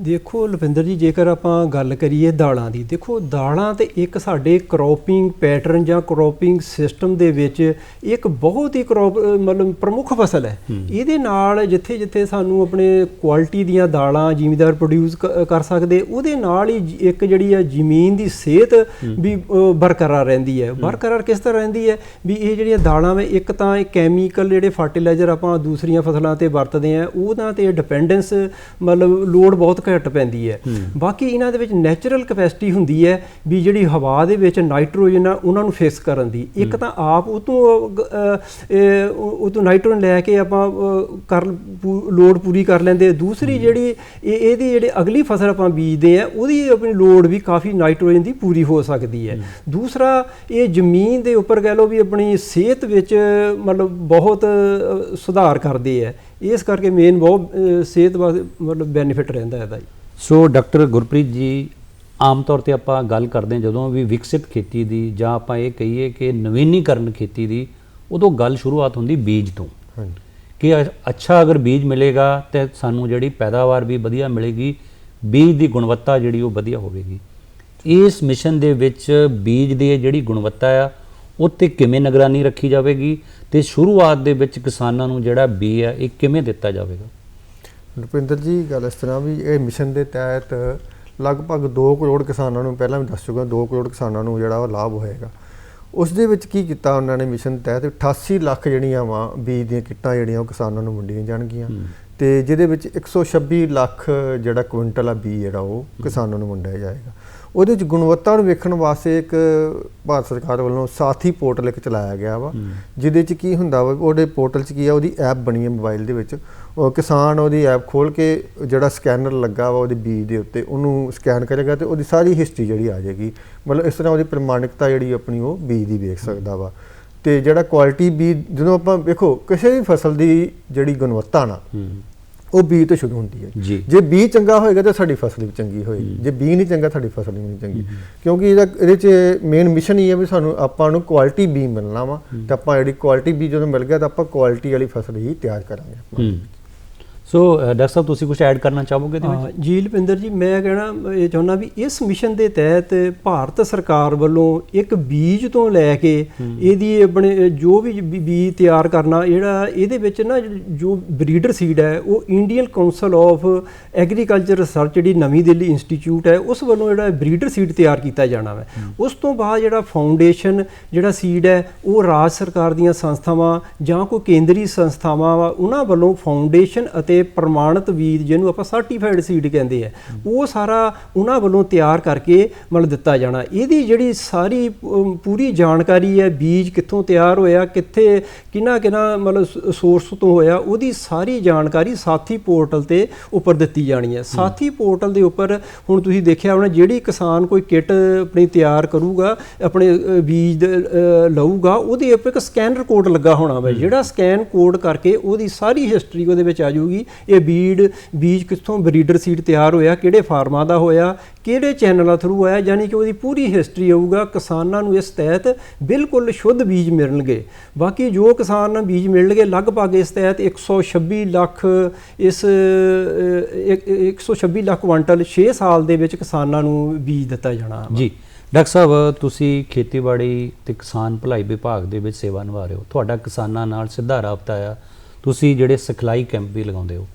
ਦੇਖੋ ਲਵਿੰਦਰ ਜੀ ਜੇਕਰ ਆਪਾਂ ਗੱਲ ਕਰੀਏ ਦਾਲਾਂ ਦੀ ਦੇਖੋ ਦਾਲਾਂ ਤੇ ਇੱਕ ਸਾਡੇ ਕ੍ਰੌਪਿੰਗ ਪੈਟਰਨ ਜਾਂ ਕ੍ਰੌਪਿੰਗ ਸਿਸਟਮ ਦੇ ਵਿੱਚ ਇੱਕ ਬਹੁਤ ਹੀ ਕ੍ਰੌਪ ਮਤਲਬ ਪ੍ਰਮੁੱਖ ਫਸਲ ਹੈ। ਇਹਦੇ ਨਾਲ ਜਿੱਥੇ ਜਿੱਥੇ ਸਾਨੂੰ ਆਪਣੇ ਕੁਆਲਿਟੀ ਦੀਆਂ ਦਾਲਾਂ ਜ਼ਿਮੀਦਾਰ ਪ੍ਰੋਡਿਊਸ ਕਰ ਸਕਦੇ ਉਹਦੇ ਨਾਲ ਹੀ ਇੱਕ ਜਿਹੜੀ ਹੈ ਜ਼ਮੀਨ ਦੀ ਸਿਹਤ ਵੀ ਬਰਕਰਾਰ ਰਹਿੰਦੀ ਹੈ। ਬਰਕਰਾਰ ਕਿਸ ਤਰ੍ਹਾਂ ਰਹਿੰਦੀ ਹੈ? ਵੀ ਇਹ ਜਿਹੜੀਆਂ ਦਾਲਾਂ ਵੇ ਇੱਕ ਤਾਂ ਇਹ ਕੈਮੀਕਲ ਜਿਹੜੇ ਫਰਟੀਲਾਈਜ਼ਰ ਆਪਾਂ ਦੂਸਰੀਆਂ ਫਸਲਾਂ ਤੇ ਵਰਤਦੇ ਆ ਉਹਨਾਂ ਤੇ ਡਿਪੈਂਡੈਂਸ ਮਤਲਬ ਲੋਡ ਬਹੁਤ ਘੱਟ ਪੈਂਦੀ ਹੈ। ਬਾਕੀ ਇਹਨਾਂ ਦੇ ਵਿੱਚ ਨੈਚੁਰਲ ਕਪੈਸਿਟੀ ਹੁੰਦੀ ਹੈ ਵੀ ਜਿਹੜੀ ਹਵਾ ਦੇ ਵਿੱਚ ਨਾਈਟ੍ਰੋਜਨ ਆ ਉਹਨਾਂ ਨੂੰ ਫਿਕਸ ਕਰਨ ਦੀ। ਇੱਕ ਤਾਂ ਆਪ ਉਹ ਤੋਂ ਉਹ ਤੋਂ ਨਾਈਟ੍ਰੋਜਨ ਲੈ ਕੇ ਆਪਾਂ ਕਰ ਲੋਡ ਪੂਰੀ ਕਰ ਲੈਂਦੇ। ਦੂਸਰੀ ਜਿਹੜੀ ਇਹ ਇਹਦੀ ਜਿਹੜੀ ਅਗਲੀ ਫਸਲ ਆਪਾਂ ਬੀਜਦੇ ਆ ਉਹਦੀ ਆਪਣੀ ਲੋਡ ਵੀ ਕਾਫੀ ਨਾਈਟ੍ਰੋਜਨ ਦੀ ਪੂਰੀ ਹੋ ਸਕਦੀ ਹੈ। ਦੂਸਰਾ ਇਹ ਜ਼ਮੀਨ ਦੇ ਉੱਪਰ ਕਹਿ ਲਓ ਵੀ ਆਪਣੀ ਸਿਹਤ ਵਿੱਚ ਮਤਲਬ ਬਹੁਤ ਸੁਧਾਰ ਕਰਦੇ ਆ ਇਸ ਕਰਕੇ ਮੇਨ ਬਹੁਤ ਸਿਹਤ ਵਾਸਤੇ ਮਤਲਬ ਬੈਨੀਫਿਟ ਰਹਿੰਦਾ ਇਹਦਾ ਜੀ। ਸੋ ਡਾਕਟਰ ਗੁਰਪ੍ਰੀਤ ਜੀ ਆਮ ਤੌਰ ਤੇ ਆਪਾਂ ਗੱਲ ਕਰਦੇ ਹਾਂ ਜਦੋਂ ਵੀ ਵਿਕਸਿਤ ਖੇਤੀ ਦੀ ਜਾਂ ਆਪਾਂ ਇਹ ਕਹੀਏ ਕਿ ਨਵੀਨੀਕਰਨ ਖੇਤੀ ਦੀ ਉਦੋਂ ਗੱਲ ਸ਼ੁਰੂਆਤ ਹੁੰਦੀ ਬੀਜ ਤੋਂ। ਹਾਂਜੀ। ਕਿ ਅ- ਅੱਛਾ ਅਗਰ ਬੀਜ ਮਿਲੇਗਾ ਤੇ ਸਾਨੂੰ ਜਿਹੜੀ ਪੈਦਾਵਾਰ ਵੀ ਵਧੀਆ ਮਿਲੇਗੀ ਬੀਜ ਦੀ ਗੁਣਵੱਤਾ ਜਿਹੜੀ ਉਹ ਵਧੀਆ ਹੋਵੇਗੀ। ਇਸ ਮਿਸ਼ਨ ਦੇ ਵਿੱਚ ਬੀਜ ਦੀ ਜਿਹੜੀ ਗੁਣਵੱਤਾ ਆ ਉਹ ਤੇ ਕਿਵੇਂ ਨਿਗਰਾਨੀ ਰੱਖੀ ਜਾਵੇਗੀ ਤੇ ਸ਼ੁਰੂਆਤ ਦੇ ਵਿੱਚ ਕਿਸਾਨਾਂ ਨੂੰ ਜਿਹੜਾ ਬੀ ਆ ਇਹ ਕਿਵੇਂ ਦਿੱਤਾ ਜਾਵੇਗਾ? ਰੁਪਿੰਦਰ ਜੀ ਗੱਲ ਇਸ ਤਰ੍ਹਾਂ ਵੀ ਇਹ ਮਿਸ਼ਨ ਦੇ ਤਹਿਤ ਲਗਭਗ 2 ਕਰੋੜ ਕਿਸਾਨਾਂ ਨੂੰ ਪਹਿਲਾਂ ਵੀ ਦੱਸ ਚੁੱਕਾ 2 ਕਰੋੜ ਕਿਸਾਨਾਂ ਨੂੰ ਜਿਹੜਾ ਉਹ ਲਾਭ ਹੋਏਗਾ। ਉਸ ਦੇ ਵਿੱਚ ਕੀ ਕੀਤਾ ਉਹਨਾਂ ਨੇ ਮਿਸ਼ਨ ਤਹਿਤ? 88 ਲੱਖ ਜਿਹੜੀਆਂ ਵਾ ਬੀਜ ਦੀਆਂ ਕਿੱਟਾਂ ਜਿਹੜੀਆਂ ਉਹ ਕਿਸਾਨਾਂ ਨੂੰ ਵੰਡੀਆਂ ਜਾਣਗੀਆਂ। ਤੇ ਜਿਹਦੇ ਵਿੱਚ 126 ਲੱਖ ਜਿਹੜਾ ਕੁਇੰਟਲ ਆ ਬੀਜ ਜਿਹੜਾ ਉਹ ਕਿਸਾਨਾਂ ਨੂੰ ਵੰਡਿਆ ਜਾਏਗਾ। ਉਹਦੇ ਵਿੱਚ ਗੁਣਵੱਤਾ ਨੂੰ ਵੇਖਣ ਵਾਸਤੇ ਇੱਕ ਭਾਰਤ ਸਰਕਾਰ ਵੱਲੋਂ ਸਾਥੀ ਪੋਰਟਲ ਇੱਕ ਚਲਾਇਆ ਗਿਆ ਵਾ ਜਿਹਦੇ ਚ ਕੀ ਹੁੰਦਾ ਵਾ ਉਹਦੇ ਪੋਰਟਲ ਚ ਕੀ ਆ ਉਹਦੀ ਐਪ ਬਣੀ ਹੈ ਮੋਬਾਈਲ ਦੇ ਵਿੱਚ। ਉਹ ਕਿਸਾਨ ਉਹਦੀ ਐਪ ਖੋਲ ਕੇ ਜਿਹੜਾ ਸਕੈਨਰ ਲੱਗਾ ਵਾ ਉਹਦੇ ਬੀਜ ਦੇ ਉੱਤੇ ਉਹਨੂੰ ਸਕੈਨ ਕਰੇਗਾ ਤੇ ਉਹਦੀ ਸਾਰੀ ਹਿਸਟਰੀ ਜਿਹੜੀ ਆ ਜਾਏਗੀ। ਮਤਲਬ ਇਸ ਤਰ੍ਹਾਂ ਉਹਦੀ ਪ੍ਰਮਾਣਿਕਤਾ ਜਿਹੜੀ ਆਪਣੀ ਉਹ ਬੀਜ ਦੀ ਵੇਖ ਸਕਦਾ ਵਾ। ਤੇ ਜਿਹੜਾ ਕੁਆਲਿਟੀ ਬੀਜ ਜਦੋਂ ਆਪਾਂ ਵੇਖੋ ਕਿਸੇ ਵੀ ਫਸਲ ਦੀ ਜਿਹੜੀ ਗੁਣਵੱਤਾ ਨਾ ਉਹ ਬੀਜ ਤੋਂ ਸ਼ੁਰੂ ਹੁੰਦੀ ਹੈ। ਜੀ। ਬੀਜ ਚੰਗਾ ਹੋਏਗਾ ਤਾਂ ਸਾਡੀ ਫਸਲ ਵੀ ਚੰਗੀ ਹੋਏਗੀ। ਜੇ। ਬੀਜ ਨਹੀਂ ਚੰਗਾ ਸਾਡੀ ਫਸਲ ਵੀ ਨਹੀਂ ਚੰਗੀ। ਕਿਉਂਕਿ ਇਹਦਾ ਇਹਦੇ ਚ ਮੇਨ ਮਿਸ਼ਨ ਹੀ ਹੈ ਵੀ ਸਾਨੂੰ ਆਪਾਂ ਨੂੰ ਕੁਆਲਿਟੀ ਬੀਜ ਮਿਲਣਾ ਵਾ। ਤੇ ਆਪਾਂ ਜਿਹੜੀ ਕੁਆਲਿਟੀ ਬੀਜ ਜਦੋਂ ਮਿਲ ਗਿਆ ਤਾਂ ਆਪਾਂ ਕੁਆਲਿਟੀ ਵਾਲੀ ਫਸਲ ਹੀ ਤਿਆਰ ਕਰਾਂਗੇ ਸੋ ਡਾਕਟਰ ਸਾਹਿਬ ਤੁਸੀਂ ਕੁਝ ਐਡ ਕਰਨਾ ਚਾਹੋਗੇ ਇਹਦੇ ਵਿੱਚ? ਜੀ ਲਪਿੰਦਰ ਜੀ ਮੈਂ ਕਹਿਣਾ ਇਹ ਚਾਹੁੰਦਾ ਵੀ ਇਸ ਮਿਸ਼ਨ ਦੇ ਤਹਿਤ ਭਾਰਤ ਸਰਕਾਰ ਵੱਲੋਂ ਇੱਕ ਬੀਜ ਤੋਂ ਲੈ ਕੇ ਇਹਦੀ ਆਪਣੇ ਜੋ ਵੀ ਬੀ- ਬੀਜ ਤਿਆਰ ਕਰਨਾ ਜਿਹੜਾ ਇਹਦੇ ਵਿੱਚ ਨਾ ਜੋ ਬਰੀਡਰ ਸੀਡ ਹੈ ਉਹ Indian council of agriculture research ਜਿਹੜੀ ਨਵੀਂ ਦਿੱਲੀ ਇੰਸਟੀਚਿਊਟ ਹੈ ਉਸ ਵੱਲੋਂ ਜਿਹੜਾ ਬਰੀਡਰ ਸੀਡ ਤਿਆਰ ਕੀਤਾ ਜਾਣਾ ਹੈ। ਉਸ ਤੋਂ ਬਾਅਦ ਜਿਹੜਾ ਫਾਊਂਡੇਸ਼ਨ ਜਿਹੜਾ ਸੀਡ ਹੈ ਉਹ ਰਾਜ ਸਰਕਾਰ ਦੀਆਂ ਸੰਸਥਾਵਾਂ ਜਾਂ ਕੋਈ ਕੇਂਦਰੀ ਸੰਸਥਾਵਾਂ ਉਹਨਾਂ ਵੱਲੋਂ ਫਾਊਂਡੇਸ਼ਨ ਅਤੇ ਪ੍ਰਮਾਣਿਤ ਬੀਜ ਜਿਹਨੂੰ ਆਪਾਂ ਸਰਟੀਫਾਈਡ ਸੀਡ ਕਹਿੰਦੇ ਆ, ਉਹ ਸਾਰਾ ਉਹਨਾਂ ਵੱਲੋਂ ਤਿਆਰ ਕਰਕੇ ਮਤਲਬ ਦਿੱਤਾ ਜਾਣਾ। ਇਹਦੀ ਜਿਹੜੀ ਸਾਰੀ ਪੂਰੀ ਜਾਣਕਾਰੀ ਹੈ, ਬੀਜ ਕਿੱਥੋਂ ਤਿਆਰ ਹੋਇਆ, ਕਿੱਥੇ ਕਿਹਨਾਂ ਕਿਹਨਾਂ ਮਤਲਬ ਸੋਰਸ ਤੋਂ ਹੋਇਆ, ਉਹਦੀ ਸਾਰੀ ਜਾਣਕਾਰੀ ਸਾਥੀ ਪੋਰਟਲ ਤੇ ਉੱਪਰ ਦਿੱਤੀ ਜਾਣੀ ਹੈ। ਸਾਥੀ ਪੋਰਟਲ ਦੇ ਉੱਪਰ ਹੁਣ ਤੁਸੀਂ ਦੇਖਿਆ ਹੋਣਾ, ਜਿਹੜੀ ਕਿਸਾਨ ਕੋਈ ਕਿੱਟ ਆਪਣੀ ਤਿਆਰ ਕਰੂਗਾ, ਆਪਣੇ ਬੀਜ ਲਊਗਾ, ਉਹਦੇ ਉੱਪਰ ਇੱਕ ਸਕੈਨਰ ਕੋਡ ਲੱਗਾ ਹੋਣਾ ਵਾ। ਜਿਹੜਾ ਸਕੈਨ ਕੋਡ ਕਰਕੇ ਉਹਦੀ ਸਾਰੀ ਹਿਸਟਰੀ ਉਹਦੇ ਵਿੱਚ ਆ ਜਾਊਗੀ। ਇਹ ਬੀਡ ਬੀਜ ਕਿੱਥੋਂ ਬਰੀਡਰ ਸੀਡ ਤਿਆਰ ਹੋਇਆ ਕਿਹੜੇ ਫਾਰਮਾਂ ਦਾ ਹੋਇਆ ਕਿਹੜੇ ਚੈਨਲਾਂ ਥਰੂ ਆਇਆ ਯਾਨੀ ਕਿ ਉਹਦੀ ਪੂਰੀ ਹਿਸਟਰੀ ਆਊਗਾ ਕਿਸਾਨਾਂ ਨੂੰ ਇਸ ਤਹਿਤ ਬਿਲਕੁਲ ਸ਼ੁੱਧ ਬੀਜ ਮਿਲਣਗੇ। ਬਾਕੀ ਜੋ ਕਿਸਾਨ ਨੂੰ ਬੀਜ ਮਿਲਣਗੇ ਲਗਭਗ ਇਸ ਤਹਿਤ 126 ਲੱਖ ਇਸ ਅ, ਇੱਕ- 126 ਲੱਖ ਕੁਇੰਟਲ 6 ਸਾਲ ਦੇ ਵਿੱਚ ਕਿਸਾਨਾਂ ਨੂੰ ਬੀਜ ਦਿੱਤਾ ਜਾਣਾ। ਜੀ। ਡਾਕਟਰ ਸਾਹਿਬ ਤੁਸੀਂ ਖੇਤੀਬਾੜੀ ਤੇ ਕਿਸਾਨ ਭਲਾਈ ਵਿਭਾਗ ਦੇ ਵਿੱਚ ਸੇਵਾ ਨਿਭਾ ਰਹੇ ਹੋ। ਤੁਹਾਡਾ ਕਿਸਾਨਾਂ ਨਾਲ ਸਿੱਧਾ ਰਾਬਤਾ ਆ। ਤੁਸੀਂ ਜਿਹੜੇ ਸਿਖਲਾਈ ਕੈਂਪ ਵੀ ਲਗਾਉਂਦੇ ਹੋ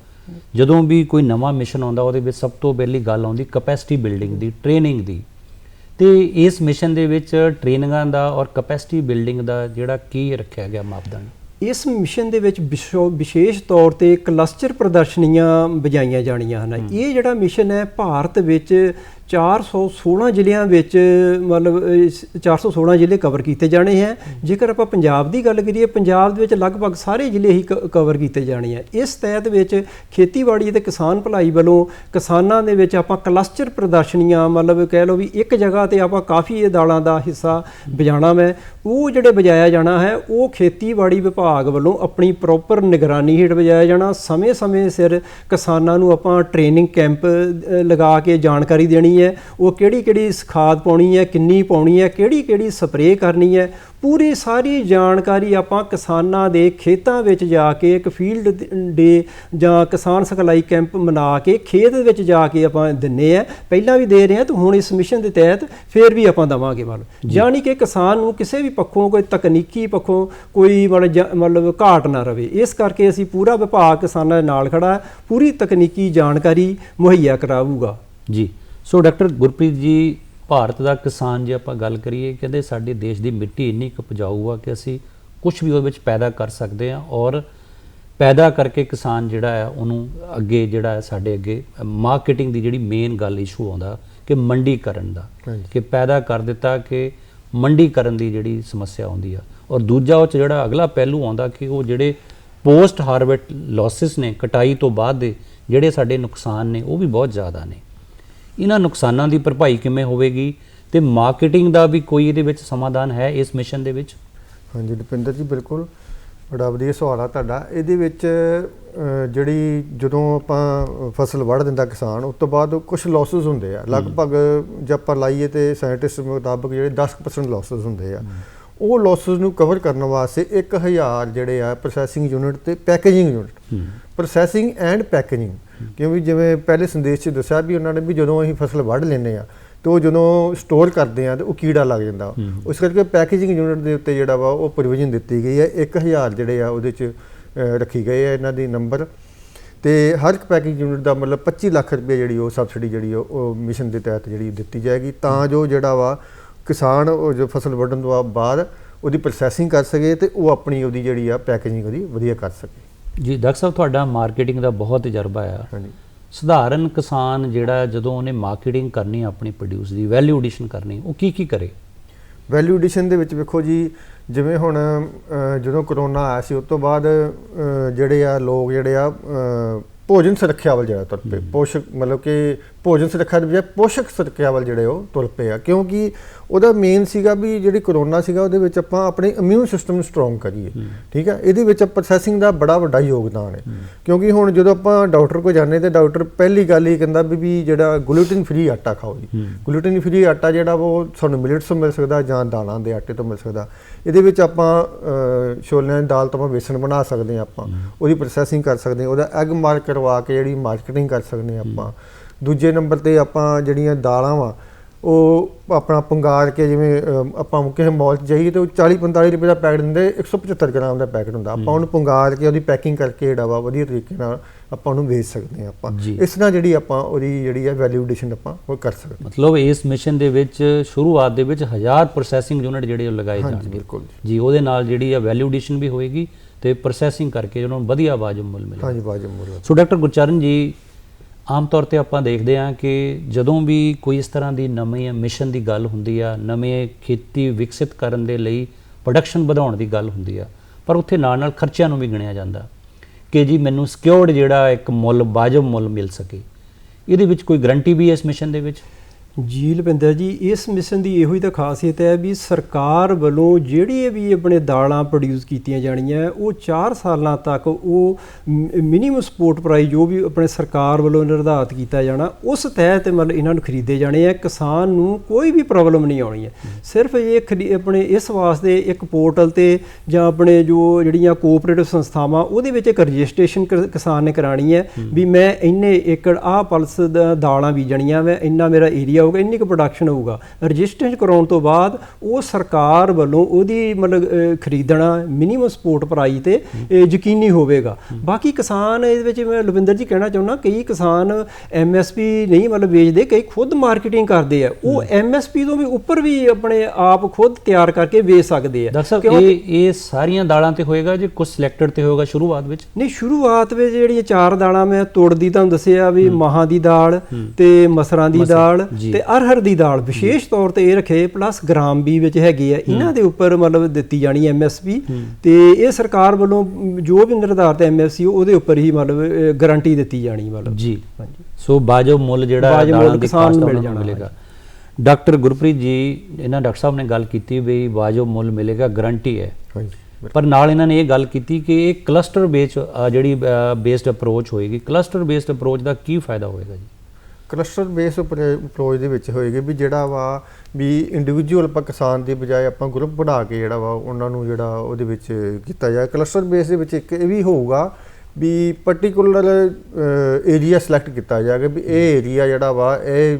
ਜਦੋਂ ਵੀ ਕੋਈ ਨਵਾਂ ਮਿਸ਼ਨ ਆਉਂਦਾ ਉਹਦੇ ਵਿੱਚ ਸਭ ਤੋਂ ਪਹਿਲੀ ਗੱਲ ਆਉਂਦੀ ਕਪੈਸਿਟੀ ਬਿਲਡਿੰਗ ਦੀ ਟ੍ਰੇਨਿੰਗ ਦੀ। ਤੇ ਇਸ ਮਿਸ਼ਨ ਦੇ ਵਿੱਚ ਟ੍ਰੇਨਿੰਗਾਂ ਦਾ ਔਰ ਕਪੈਸਿਟੀ ਬਿਲਡਿੰਗ ਦਾ ਜਿਹੜਾ ਕੀ ਰੱਖਿਆ ਗਿਆ ਮਾਪਦੰਡ? ਇਸ ਮਿਸ਼ਨ ਦੇ ਵਿੱਚ ਵਿਸ਼ੋ- ਵਿਸ਼ੇਸ਼ ਤੌਰ ਤੇ ਕਲਸਟਰ ਪ੍ਰਦਰਸ਼ਨੀਆਂ ਵਜਾਈਆਂ ਜਾਣੀਆਂ ਹਨ। ਇਹ ਜਿਹੜਾ ਮਿਸ਼ਨ ਹੈ ਭਾਰਤ ਵਿੱਚ 416 ਜ਼ਿਲ੍ਹਿਆਂ ਵਿੱਚ, ਮਤਲਬ ਇਸ 416 ਜ਼ਿਲ੍ਹੇ ਕਵਰ ਕੀਤੇ ਜਾਣੇ ਹੈ। ਜੇਕਰ ਆਪਾਂ ਪੰਜਾਬ ਦੀ ਗੱਲ ਕਰੀਏ, ਪੰਜਾਬ ਦੇ ਵਿੱਚ ਲਗਭਗ ਸਾਰੇ ਜ਼ਿਲ੍ਹੇ ਹੀ ਕਵਰ ਕੀਤੇ ਜਾਣੇ ਹੈ। ਇਸ ਤਹਿਤ ਵਿੱਚ ਖੇਤੀਬਾੜੀ ਤੇ ਕਿਸਾਨ ਭਲਾਈ ਵੱਲੋਂ ਕਿਸਾਨਾਂ ਦੇ ਵਿੱਚ ਆਪਾਂ ਕਲਸਟਰ ਪ੍ਰਦਰਸ਼ਨੀਆਂ, ਮਤਲਬ ਕਹਿ ਲਓ ਵੀ ਇੱਕ ਜਗ੍ਹਾ ਤੇ ਆਪਾਂ ਕਾਫੀ ਇਹ ਦਾਲਾਂ ਦਾ ਹਿੱਸਾ ਵਜਾਣਾ ਮੈਂ ਉਹ ਜਿਹੜੇ ਵਜਾਇਆ ਜਾਣਾ ਹੈ, ਉਹ ਖੇਤੀਬਾੜੀ ਵਿਭਾਗ ਵੱਲੋਂ ਆਪਣੀ ਪ੍ਰੋਪਰ ਨਿਗਰਾਨੀ ਹੇਠ ਵਜਾਇਆ ਜਾਣਾ। ਸਮੇਂ-ਸਮੇਂ ਸਿਰ ਕਿਸਾਨਾਂ ਨੂੰ ਆਪਾਂ ਟ੍ਰੇਨਿੰਗ ਕੈਂਪ ਲਗਾ ਕੇ ਜਾਣਕਾਰੀ ਦੇਣੀ ਕਰਨੀ ਹੈ ਉਹ ਕਿਹੜੀ ਕਿਹੜੀ ਖਾਦ ਪਾਉਣੀ ਹੈ ਕਿੰਨੀ ਪਾਉਣੀ ਹੈ ਕਿਹੜੀ ਕਿਹੜੀ ਸਪਰੇਅ ਕਰਨੀ ਹੈ ਪੂਰੀ ਸਾਰੀ ਜਾਣਕਾਰੀ ਆਪਾਂ ਕਿਸਾਨਾਂ ਦੇ ਖੇਤਾਂ ਵਿੱਚ ਜਾ ਕੇ ਇੱਕ ਫੀਲਡ ਡੇ ਜਾਂ ਕਿਸਾਨ ਸਿਖਲਾਈ ਕੈਂਪ ਮਨਾ ਕੇ ਖੇਤ ਵਿੱਚ ਜਾ ਕੇ ਆਪਾਂ ਦਿੰਨੇ ਆ। ਪਹਿਲਾਂ ਵੀ ਦੇ ਰਹੇ ਹਾਂ ਤੇ ਹੁਣ ਇਸ ਮਿਸ਼ਨ ਦੇ ਤਹਿਤ ਫੇਰ ਵੀ ਆਪਾਂ ਦਵਾਂਗੇ ਮਤਲਬ ਯਾਨੀ ਕਿ ਕਿਸਾਨ ਨੂੰ ਕਿਸੇ ਵੀ ਪੱਖੋਂ ਕੋਈ ਤਕਨੀਕੀ ਪੱਖੋਂ ਕੋਈ ਮਤਲਬ ਘਾਟ ਨਾ ਰਵੇ। ਇਸ ਕਰਕੇ ਅਸੀਂ ਪੂਰਾ ਵਿਭਾਗ ਕਿਸਾਨਾਂ ਦੇ ਨਾਲ ਖੜਾ ਪੂਰੀ ਤਕਨੀਕੀ ਜਾਣਕਾਰੀ ਮੁਹੱਈਆ ਕਰਾਊਗਾ। ਜੀ। ਸੋ ਡਾਕਟਰ ਗੁਰਪ੍ਰੀਤ ਜੀ ਭਾਰਤ ਦਾ ਕਿਸਾਨ ਜੇ ਆਪਾਂ ਗੱਲ ਕਰੀਏ ਕਹਿੰਦੇ ਸਾਡੇ ਦੇਸ਼ ਦੀ ਮਿੱਟੀ ਇੰਨੀ ਕੁ ਉਪਜਾਊ ਆ ਕਿ ਅਸੀਂ ਕੁਝ ਵੀ ਉਹਦੇ ਵਿੱਚ ਪੈਦਾ ਕਰ ਸਕਦੇ ਹਾਂ ਔਰ ਪੈਦਾ ਕਰਕੇ ਕਿਸਾਨ ਜਿਹੜਾ ਹੈ ਉਹਨੂੰ ਅੱਗੇ ਜਿਹੜਾ ਹੈ ਸਾਡੇ ਅੱਗੇ ਮਾਰਕੀਟਿੰਗ ਦੀ ਜਿਹੜੀ ਮੇਨ ਗੱਲ ਇਸ਼ੂ ਆਉਂਦਾ ਕਿ ਮੰਡੀਕਰਨ ਦਾ। ਹਾਂਜੀ। ਕਿ ਪੈਦਾ ਕਰ ਦਿੱਤਾ ਕਿ ਮੰਡੀਕਰਨ ਦੀ ਜਿਹੜੀ ਸਮੱਸਿਆ ਆਉਂਦੀ ਆ। ਔਰ ਦੂਜਾ ਉਹ 'ਚ ਜਿਹੜਾ ਅਗਲਾ ਪਹਿਲੂ ਆਉਂਦਾ ਕਿ ਉਹ ਜਿਹੜੇ ਪੋਸਟ ਹਾਰਵੈਸਟ ਲਾਸਸ ਨੇ ਕਟਾਈ ਤੋਂ ਬਾਅਦ ਦੇ ਜਿਹੜੇ ਸਾਡੇ ਨੁਕਸਾਨ ਨੇ ਉਹ ਵੀ ਬਹੁਤ ਜ਼ਿਆਦਾ ਨੇ। ਇਹਨਾਂ ਨੁਕਸਾਨਾਂ ਦੀ ਭਰਪਾਈ ਕਿਵੇਂ ਹੋਵੇਗੀ ਤੇ ਮਾਰਕੀਟਿੰਗ ਦਾ ਵੀ ਕੋਈ ਇਹਦੇ ਵਿੱਚ ਸਮਾਧਾਨ ਹੈ ਇਸ ਮਿਸ਼ਨ ਦੇ ਵਿੱਚ? ਹਾਂਜੀ ਦਪਿੰਦਰ ਜੀ ਬਿਲਕੁਲ। ਬੜਾ ਵਧੀਆ ਸਵਾਲ ਆ ਤੁਹਾਡਾ। ਇਹਦੇ ਵਿੱਚ ਜਿਹੜੀ ਜਦੋਂ ਆਪਾਂ ਫਸਲ ਵੱਢ ਦਿੰਦਾ ਕਿਸਾਨ ਉਸ ਤੋਂ ਬਾਅਦ ਕੁਝ ਲਾਸਸ ਹੁੰਦੇ ਆ। ਲਗਭਗ ਜੇ ਆਪਾਂ ਲਾਈਏ ਤੇ ਸਾਇੰਟਿਸਟ ਮੁਤਾਬਕ ਜਿਹੜੇ 10% ਲਾਸਸ ਹੁੰਦੇ ਆ। ਉਹ ਲਾਸਸ ਨੂੰ ਕਵਰ ਕਰਨ ਵਾਸਤੇ 1000 ਜਿਹੜੇ ਆ ਪ੍ਰੋਸੈਸਿੰਗ ਯੂਨਿਟ ਤੇ packaging unit processing and packaging ਕਿਉਂਕਿ ਜਿਵੇਂ ਪਹਿਲੇ ਸੰਦੇਸ਼ 'ਚ ਦੱਸਿਆ ਵੀ ਉਹਨਾਂ ਨੇ ਵੀ ਜਦੋਂ ਅਸੀਂ ਫਸਲ ਵੱਢ ਲੈਂਦੇ ਆ ਤੇ ਉਹ ਜਦੋਂ ਸਟੋਰ ਕਰਦੇ ਆ ਤੇ ਉਹ ਕੀੜਾ ਲੱਗ ਜਾਂਦਾ। ਉਸ ਕਰਕੇ ਪੈਕੇਜਿੰਗ ਯੂਨਿਟ ਦੇ ਉੱਤੇ ਜਿਹੜਾ ਵਾ ਉਹ ਪ੍ਰੋਵੀਜ਼ਨ ਦਿੱਤੀ ਗਈ ਹੈ। 1000 ਜਿਹੜੇ ਆ ਉਹਦੇ 'ਚ ਰੱਖੀ ਗਏ ਆ ਇਹਨਾਂ ਦੀ ਨੰਬਰ ਤੇ ਹਰ ਇੱਕ ਪੈਕੇਜ ਯੂਨਿਟ ਦਾ ਮਤਲਬ 25 ਲੱਖ ਰੁਪਏ ਜਿਹੜੀ ਉਹ ਸਬਸਿਡੀ ਜਿਹੜੀ ਉਹ ਮਿਸ਼ਨ ਦੇ ਤਹਿਤ ਜਿਹੜੀ ਦਿੱਤੀ ਜਾਏਗੀ ਤਾਂ ਜੋ ਜਿਹੜਾ ਵਾ ਕਿਸਾਨ ਉਹ ਜੋ ਫਸਲ ਵੱਢਣ ਤੋਂ ਬਾਅਦ ਉਹਦੀ ਪ੍ਰੋਸੈਸਿੰਗ ਕਰ ਸਕੇ ਤੇ ਉਹ ਆਪਣੀ ਉਹਦੀ ਜਿਹੜੀ ਆ ਪੈਕੇਜਿੰਗ ਉਹਦੀ ਵਧੀਆ ਕਰ ਸਕੇ। ਜੀ ਡਾਕਟਰ ਸਾਹਿਬ ਤੁਹਾਡਾ ਮਾਰਕੀਟਿੰਗ ਦਾ ਬਹੁਤ ਤਜਰਬਾ ਆ। ਹਾਂਜੀ। ਸਧਾਰਨ ਕਿਸਾਨ ਜਿਹੜਾ ਜਦੋਂ ਉਹਨੇ ਮਾਰਕੀਟਿੰਗ ਕਰਨੀ ਆਪਣੀ ਪ੍ਰੋਡਿਊਸ ਦੀ ਵੈਲਿਊ ਐਡੀਸ਼ਨ ਕਰਨੀ ਉਹ ਕੀ ਕੀ ਕਰੇ? ਵੈਲਿਊ ਐਡੀਸ਼ਨ ਦੇ ਵਿੱਚ ਵੇਖੋ ਜੀ ਜਿਵੇਂ ਹੁਣ ਜਦੋਂ ਕਰੋਨਾ ਆਇਆ ਸੀ ਉਸ ਤੋਂ ਬਾਅਦ ਜਿਹੜੇ ਆ ਲੋਕ ਜਿਹੜੇ ਆ ਭੋਜਨ ਸੁਰੱਖਿਆ ਵੱਲ ਜਿਹੜਾ ਤੁਰ ਪਏ। ਪੋਸ਼ਕ ਮਤਲਬ ਕਿ ਭੋਜਨ ਸੁਰੱਖਿਆ ਦੇ ਬਜਾਏ ਪੋਸ਼ਕ ਸੁਰੱਖਿਆ ਵੱਲ ਜਿਹੜੇ ਉਹ ਤੁਰ ਪਏ ਆ। ਕਿਉਂਕਿ ਉਹਦਾ ਮੇਨ ਸੀਗਾ ਵੀ ਜਿਹੜੀ ਕਰੋਨਾ ਸੀਗਾ ਉਹਦੇ ਵਿੱਚ ਆਪਾਂ ਆਪਣੇ ਇਮਿਊਨ ਸਿਸਟਮ ਨੂੰ ਸਟਰੋਂਗ ਕਰੀਏ। ਠੀਕ ਹੈ ਇਹਦੇ ਵਿੱਚ ਪ੍ਰੋਸੈਸਿੰਗ ਦਾ ਬੜਾ ਵੱਡਾ ਯੋਗਦਾਨ ਹੈ। ਕਿਉਂਕਿ ਹੁਣ ਜਦੋਂ ਆਪਾਂ ਡਾਕਟਰ ਕੋਲ ਜਾਂਦੇ ਤੇ ਡਾਕਟਰ ਪਹਿਲੀ ਗੱਲ ਹੀ ਕਹਿੰਦਾ ਵੀ ਵੀ ਜਿਹੜਾ ਗਲੂਟਨ ਫ੍ਰੀ ਆਟਾ ਖਾਓ ਜੀ। ਗਲੂਟਨ ਫ੍ਰੀ ਆਟਾ ਜਿਹੜਾ ਉਹ ਸਾਨੂੰ ਮਿਲਟਸ ਤੋਂ ਮਿਲ ਸਕਦਾ ਜਾਂ ਦਾਲਾਂ ਦੇ ਆਟੇ ਤੋਂ ਮਿਲ ਸਕਦਾ। ਇਹਦੇ ਵਿੱਚ ਆਪਾਂ ਛੋਲਿਆਂ ਦੀ ਦਾਲ ਤੋਂ ਆਪਾਂ ਵੇਸਣ ਬਣਾ ਸਕਦੇ ਹਾਂ ਆਪਾਂ। ਉਹਦੀ ਪ੍ਰੋਸੈਸਿੰਗ ਕਰ ਸਕਦੇ ਹਾਂ। ਉਹਦਾ ਐਗ ਮਾਰਕ ਕਰਵਾ ਕੇ ਜਿਹੜੀ ਮਾਰਕੀਟਿੰਗ ਕਰ ਸਕਦੇ ਹਾਂ ਆਪਾਂ। ਦੂਜੇ ਨੰਬਰ ਤੇ ਆਪਾਂ ਜਿਹੜੀਆਂ ਦਾਲਾਂ ਵਾ ਉਹ ਆਪਣਾ ਪੰਗਾਰ ਕੇ ਜਿਵੇਂ ਆਪਾਂ ਕਿਸੇ ਮਾਲ 'ਚ ਜਾਈਏ ਤੇ ਉਹ 40 45 ਰੁਪਏ ਦਾ ਪੈਕਟ ਦਿੰਦੇ 175 ਗ੍ਰਾਮ ਦਾ ਪੈਕਟ ਹੁੰਦਾ। ਆਪਾਂ ਉਹਨੂੰ ਪੰਗਾਰ ਕੇ ਉਹਦੀ ਪੈਕਿੰਗ ਕਰਕੇ ਜਿਹੜਾ ਵਾ ਵਧੀਆ ਤਰੀਕੇ ਨਾਲ ਆਪਾਂ ਉਹਨੂੰ ਵੇਚ ਸਕਦੇ ਹਾਂ ਆਪਾਂ। ਇਸ ਤਰ੍ਹਾਂ ਜਿਹੜੀ ਆਪਾਂ ਉਹਦੀ ਜਿਹੜੀ ਹੈ ਵੈਲਿਊ ਐਡੀਸ਼ਨ ਆਪਾਂ ਉਹ ਕਰ ਸਕਦੇ ਹਾਂ। ਮਤਲਬ ਇਸ ਮਿਸ਼ਨ ਦੇ ਵਿੱਚ ਸ਼ੁਰੂਆਤ ਦੇ ਵਿੱਚ ਹਜ਼ਾਰ ਪ੍ਰੋਸੈਸਿੰਗ ਯੂਨਿਟ ਜਿਹੜੇ ਉਹ ਲਗਾਏ ਜਾਣਗੇ। ਬਿਲਕੁਲ ਜੀ। ਉਹਦੇ ਨਾਲ ਜਿਹੜੀ ਆ ਵੈਲਿਊ ਐਡੀਸ਼ਨ ਵੀ ਹੋਏਗੀ ਤੇ ਪ੍ਰੋਸੈਸਿੰਗ ਕਰਕੇ ਉਹਨਾਂ ਨੂੰ ਵਧੀਆ ਵਾਜਬ ਮੁੱਲ ਮਿਲੇਗਾ। ਹਾਂਜੀ ਬਾਜੂ ਮੁਰਗਾ ਸੋ ਡਾਕਟਰ ਗੁਰਚਰਨ ਜੀ ਆਮ ਤੌਰ ਤੇ ਆਪਾਂ ਦੇਖਦੇ ਹਾਂ ਕਿ ਜਦੋਂ ਵੀ ਕੋਈ ਇਸ ਤਰ੍ਹਾਂ ਦੀ ਨਵੇਂ ਮਿਸ਼ਨ ਦੀ ਗੱਲ ਹੁੰਦੀ ਆ, ਨਵੇਂ ਖੇਤੀ ਵਿਕਸਿਤ ਕਰਨ ਦੇ ਲਈ ਪ੍ਰੋਡਕਸ਼ਨ ਵਧਾਉਣ ਦੀ ਗੱਲ ਹੁੰਦੀ ਆ, ਪਰ ਉੱਥੇ ਨਾਲ ਨਾਲ ਖਰਚਿਆਂ ਨੂੰ ਵੀ ਗਿਣਿਆ ਜਾਂਦਾ ਕਿ ਜੀ ਮੈਨੂੰ ਸਿਕਿਉਰਡ ਜਿਹੜਾ ਇੱਕ ਮੁੱਲ, ਵਾਜਬ ਮੁੱਲ ਮਿਲ ਸਕੇ। ਇਹਦੇ ਵਿੱਚ ਕੋਈ ਗਰੰਟੀ ਵੀ ਹੈ ਇਸ ਮਿਸ਼ਨ ਦੇ ਵਿੱਚ? ਜੀ ਲਵਿੰਦਰ ਜੀ ਇਸ ਮਿਸ਼ਨ ਦੀ ਇਹੋ ਹੀ ਤਾਂ ਖਾਸੀਅਤ ਹੈ ਵੀ ਸਰਕਾਰ ਵੱਲੋਂ ਜਿਹੜੀ ਵੀ ਆਪਣੇ ਦਾਲਾਂ ਪ੍ਰੋਡਿਊਸ ਕੀਤੀਆਂ ਜਾਣੀਆਂ ਉਹ 4 ਸਾਲਾਂ ਤੱਕ ਉਹ ਮਿਨੀਮਮ ਸਪੋਰਟ ਪ੍ਰਾਈਸ ਜੋ ਵੀ ਆਪਣੇ ਸਰਕਾਰ ਵੱਲੋਂ ਨਿਰਧਾਰਿਤ ਕੀਤਾ ਜਾਣਾ ਉਸ ਤਹਿਤ ਮਤਲਬ ਇਹਨਾਂ ਨੂੰ ਖਰੀਦੇ ਜਾਣੇ ਆ ਕਿਸਾਨ ਨੂੰ ਕੋਈ ਵੀ ਪ੍ਰੋਬਲਮ ਨਹੀਂ ਆਉਣੀ ਹੈ। ਸਿਰਫ ਇਹ ਖਰੀ- ਆਪਣੇ ਇਸ ਵਾਸਤੇ ਇੱਕ ਪੋਰਟਲ ਤੇ ਜਾਂ ਆਪਣੇ ਜੋ ਜਿਹੜੀਆਂ ਕੋਆਪਰੇਟਿਵ ਸੰਸਥਾਵਾਂ ਉਹਦੇ ਵਿੱਚ ਇੱਕ ਰਜਿਸਟ੍ਰੇਸ਼ਨ ਕਿਸਾਨ ਨੇ ਕਰਾਣੀ ਹੈ ਵੀ ਮੈਂ ਇੰਨੇ ਏਕੜ ਆਹ ਪਲਸ ਦਾ ਦਾਲਾਂ ਬੀਜਣੀਆਂ ਮੈਂ ਇੰਨਾ ਮੇਰਾ ਏਰੀਆ ਹੋਊਗਾ ਇੰਨੀ ਕੁ ਪ੍ਰੋਡਕਸ਼ਨ ਹੋਊਗਾ। ਰਜਿਸਟ੍ਰੇਸ਼ਨ ਕਰਾਉਣ ਤੋਂ ਬਾਅਦ ਉਹ ਸਰਕਾਰ ਵੱਲੋਂ ਉਹਦੀ ਮਤਲਬ ਖਰੀਦਣਾ ਮਿਨੀਮਮ ਸਪੋਰਟ ਪ੍ਰਾਈਸ ਤੇ ਇਹ ਯਕੀਨੀ ਹੋਵੇਗਾ। ਬਾਕੀ ਕਿਸਾਨ ਇਹਦੇ ਵਿੱਚ ਮੈਂ ਲਵਿੰਦਰ ਜੀ ਕਹਿਣਾ ਚਾਹੁੰਦਾ ਕਈ ਕਿਸਾਨ ਐਮਐਸਪੀ ਨਹੀਂ ਮਤਲਬ ਵੇਚਦੇ ਕਈ ਖੁਦ ਮਾਰਕੀਟਿੰਗ ਕਰਦੇ ਆ। ਉਹ ਐਮਐਸਪੀ ਤੋਂ ਵੀ ਉੱਪਰ ਵੀ ਆਪਣੇ ਆਪ ਖੁਦ ਤਿਆਰ ਕਰਕੇ ਵੇਚ ਸਕਦੇ ਆ। ਕਿਉਂ- ਇਹ ਇਹ ਸਾਰੀਆਂ ਦਾਲਾਂ ਤੇ ਹੋਏਗਾ ਜੇ ਕੁਝ ਸਿਲੈਕਟਡ ਤੇ ਹੋਏਗਾ ਸ਼ੁਰੂਆਤ ਵਿੱਚ? ਨਹੀਂ ਸ਼ੁਰੂਆਤ ਵਿੱਚ ਜਿਹੜੀਆਂ ਚਾਰ ਦਾਲਾਂ ਮੈਂ ਤੁੜ ਦੀ ਤੁਹਾਨੂੰ ਦੱਸਿਆ ਵੀ ਮਾਹਾਂ ਦੀ ਦਾਲ ਤੇ ਮਸਰਾਂ ਦੀ ਦਾਲ। ਤੇ ਅਰਹਰ ਦੀ ਦਾਲ। ਵਿਸ਼ੇਸ਼ ਤੌਰ ਤੇ ਇਹ ਰੱਖੇ ਪਲੱਸ ਗ੍ਰਾਮ ਵੀ ਵਿੱਚ ਹੈਗੇ ਆ ਇਹਨਾਂ ਦੇ ਉੱਪਰ ਮਤਲਬ ਦਿੱਤੀ ਜਾਣੀ ਐਮਐਸਪੀ ਤੇ ਇਹ ਸਰਕਾਰ ਵੱਲੋਂ ਜੋ ਵੀ ਨਿਰਧਾਰਿਤ ਐਮਐਸਪੀ ਉਹਦੇ ਉੱਪਰ ਹੀ ਮਤਲਬ ਗਾਰੰਟੀ ਦਿੱਤੀ ਜਾਣੀ ਮਤਲਬ। ਜੀ। ਹਾਂਜੀ। ਸੋ ਬਾਜਬ ਮੁੱਲ ਜਿਹੜਾ ਦਾਲਾਂ ਦੀ ਨੂੰ ਜਾਣਾ, ਮਿਲੇਗਾ। ਡਾਕਟਰ ਗੁਰਪ੍ਰੀਤ ਜੀ ਇਹਨਾਂ ਡਾਕਟਰ ਸਾਹਿਬ ਨੇ ਗੱਲ ਕੀਤੀ ਵੀ ਵਾਜਬ ਮੁੱਲ ਮਿਲੇਗਾ ਗਰੰਟੀ ਹੈ। ਪਰ ਨਾਲ ਇਹਨਾਂ ਨੇ ਇਹ ਗੱਲ ਕੀਤੀ ਕਿ ਇਹ ਕਲਸਟਰ ਬੇਸ ਜਿਹੜੀ ਬੇਸਡ ਅਪਰੋਚ ਹੋਏਗੀ। ਕਲਸਟਰ ਬੇਸਡ ਅਪਰੋਚ ਦਾ ਕੀ ਫਾਇਦਾ ਹੋਏਗਾ ਜੀ? ਕਲਸਟਰ ਬੇਸ ਅਪਰੋਚ ਦੇ ਵਿੱਚ ਹੋਏਗੀ ਵੀ ਜਿਹੜਾ ਵਾ ਵੀ ਇੰਡੀਵਿਜੂਅਲ ਆਪਾਂ ਕਿਸਾਨ ਦੀ ਬਜਾਏ ਆਪਾਂ ਗਰੁੱਪ ਬਣਾ ਕੇ ਜਿਹੜਾ ਵਾ ਉਹਨਾਂ ਨੂੰ ਜਿਹੜਾ ਉਹਦੇ ਵਿੱਚ ਕੀਤਾ ਜਾਏ। ਕਲਸਟਰ ਬੇਸ ਦੇ ਵਿੱਚ ਇੱਕ ਇਹ ਵੀ ਹੋਊਗਾ ਵੀ ਪਾਰਟਿਕੂਲਰ ਏਰੀਆ ਸਿਲੈਕਟ ਕੀਤਾ ਜਾਏਗਾ ਵੀ ਇਹ ਏਰੀਆ ਜਿਹੜਾ ਵਾ ਇਹ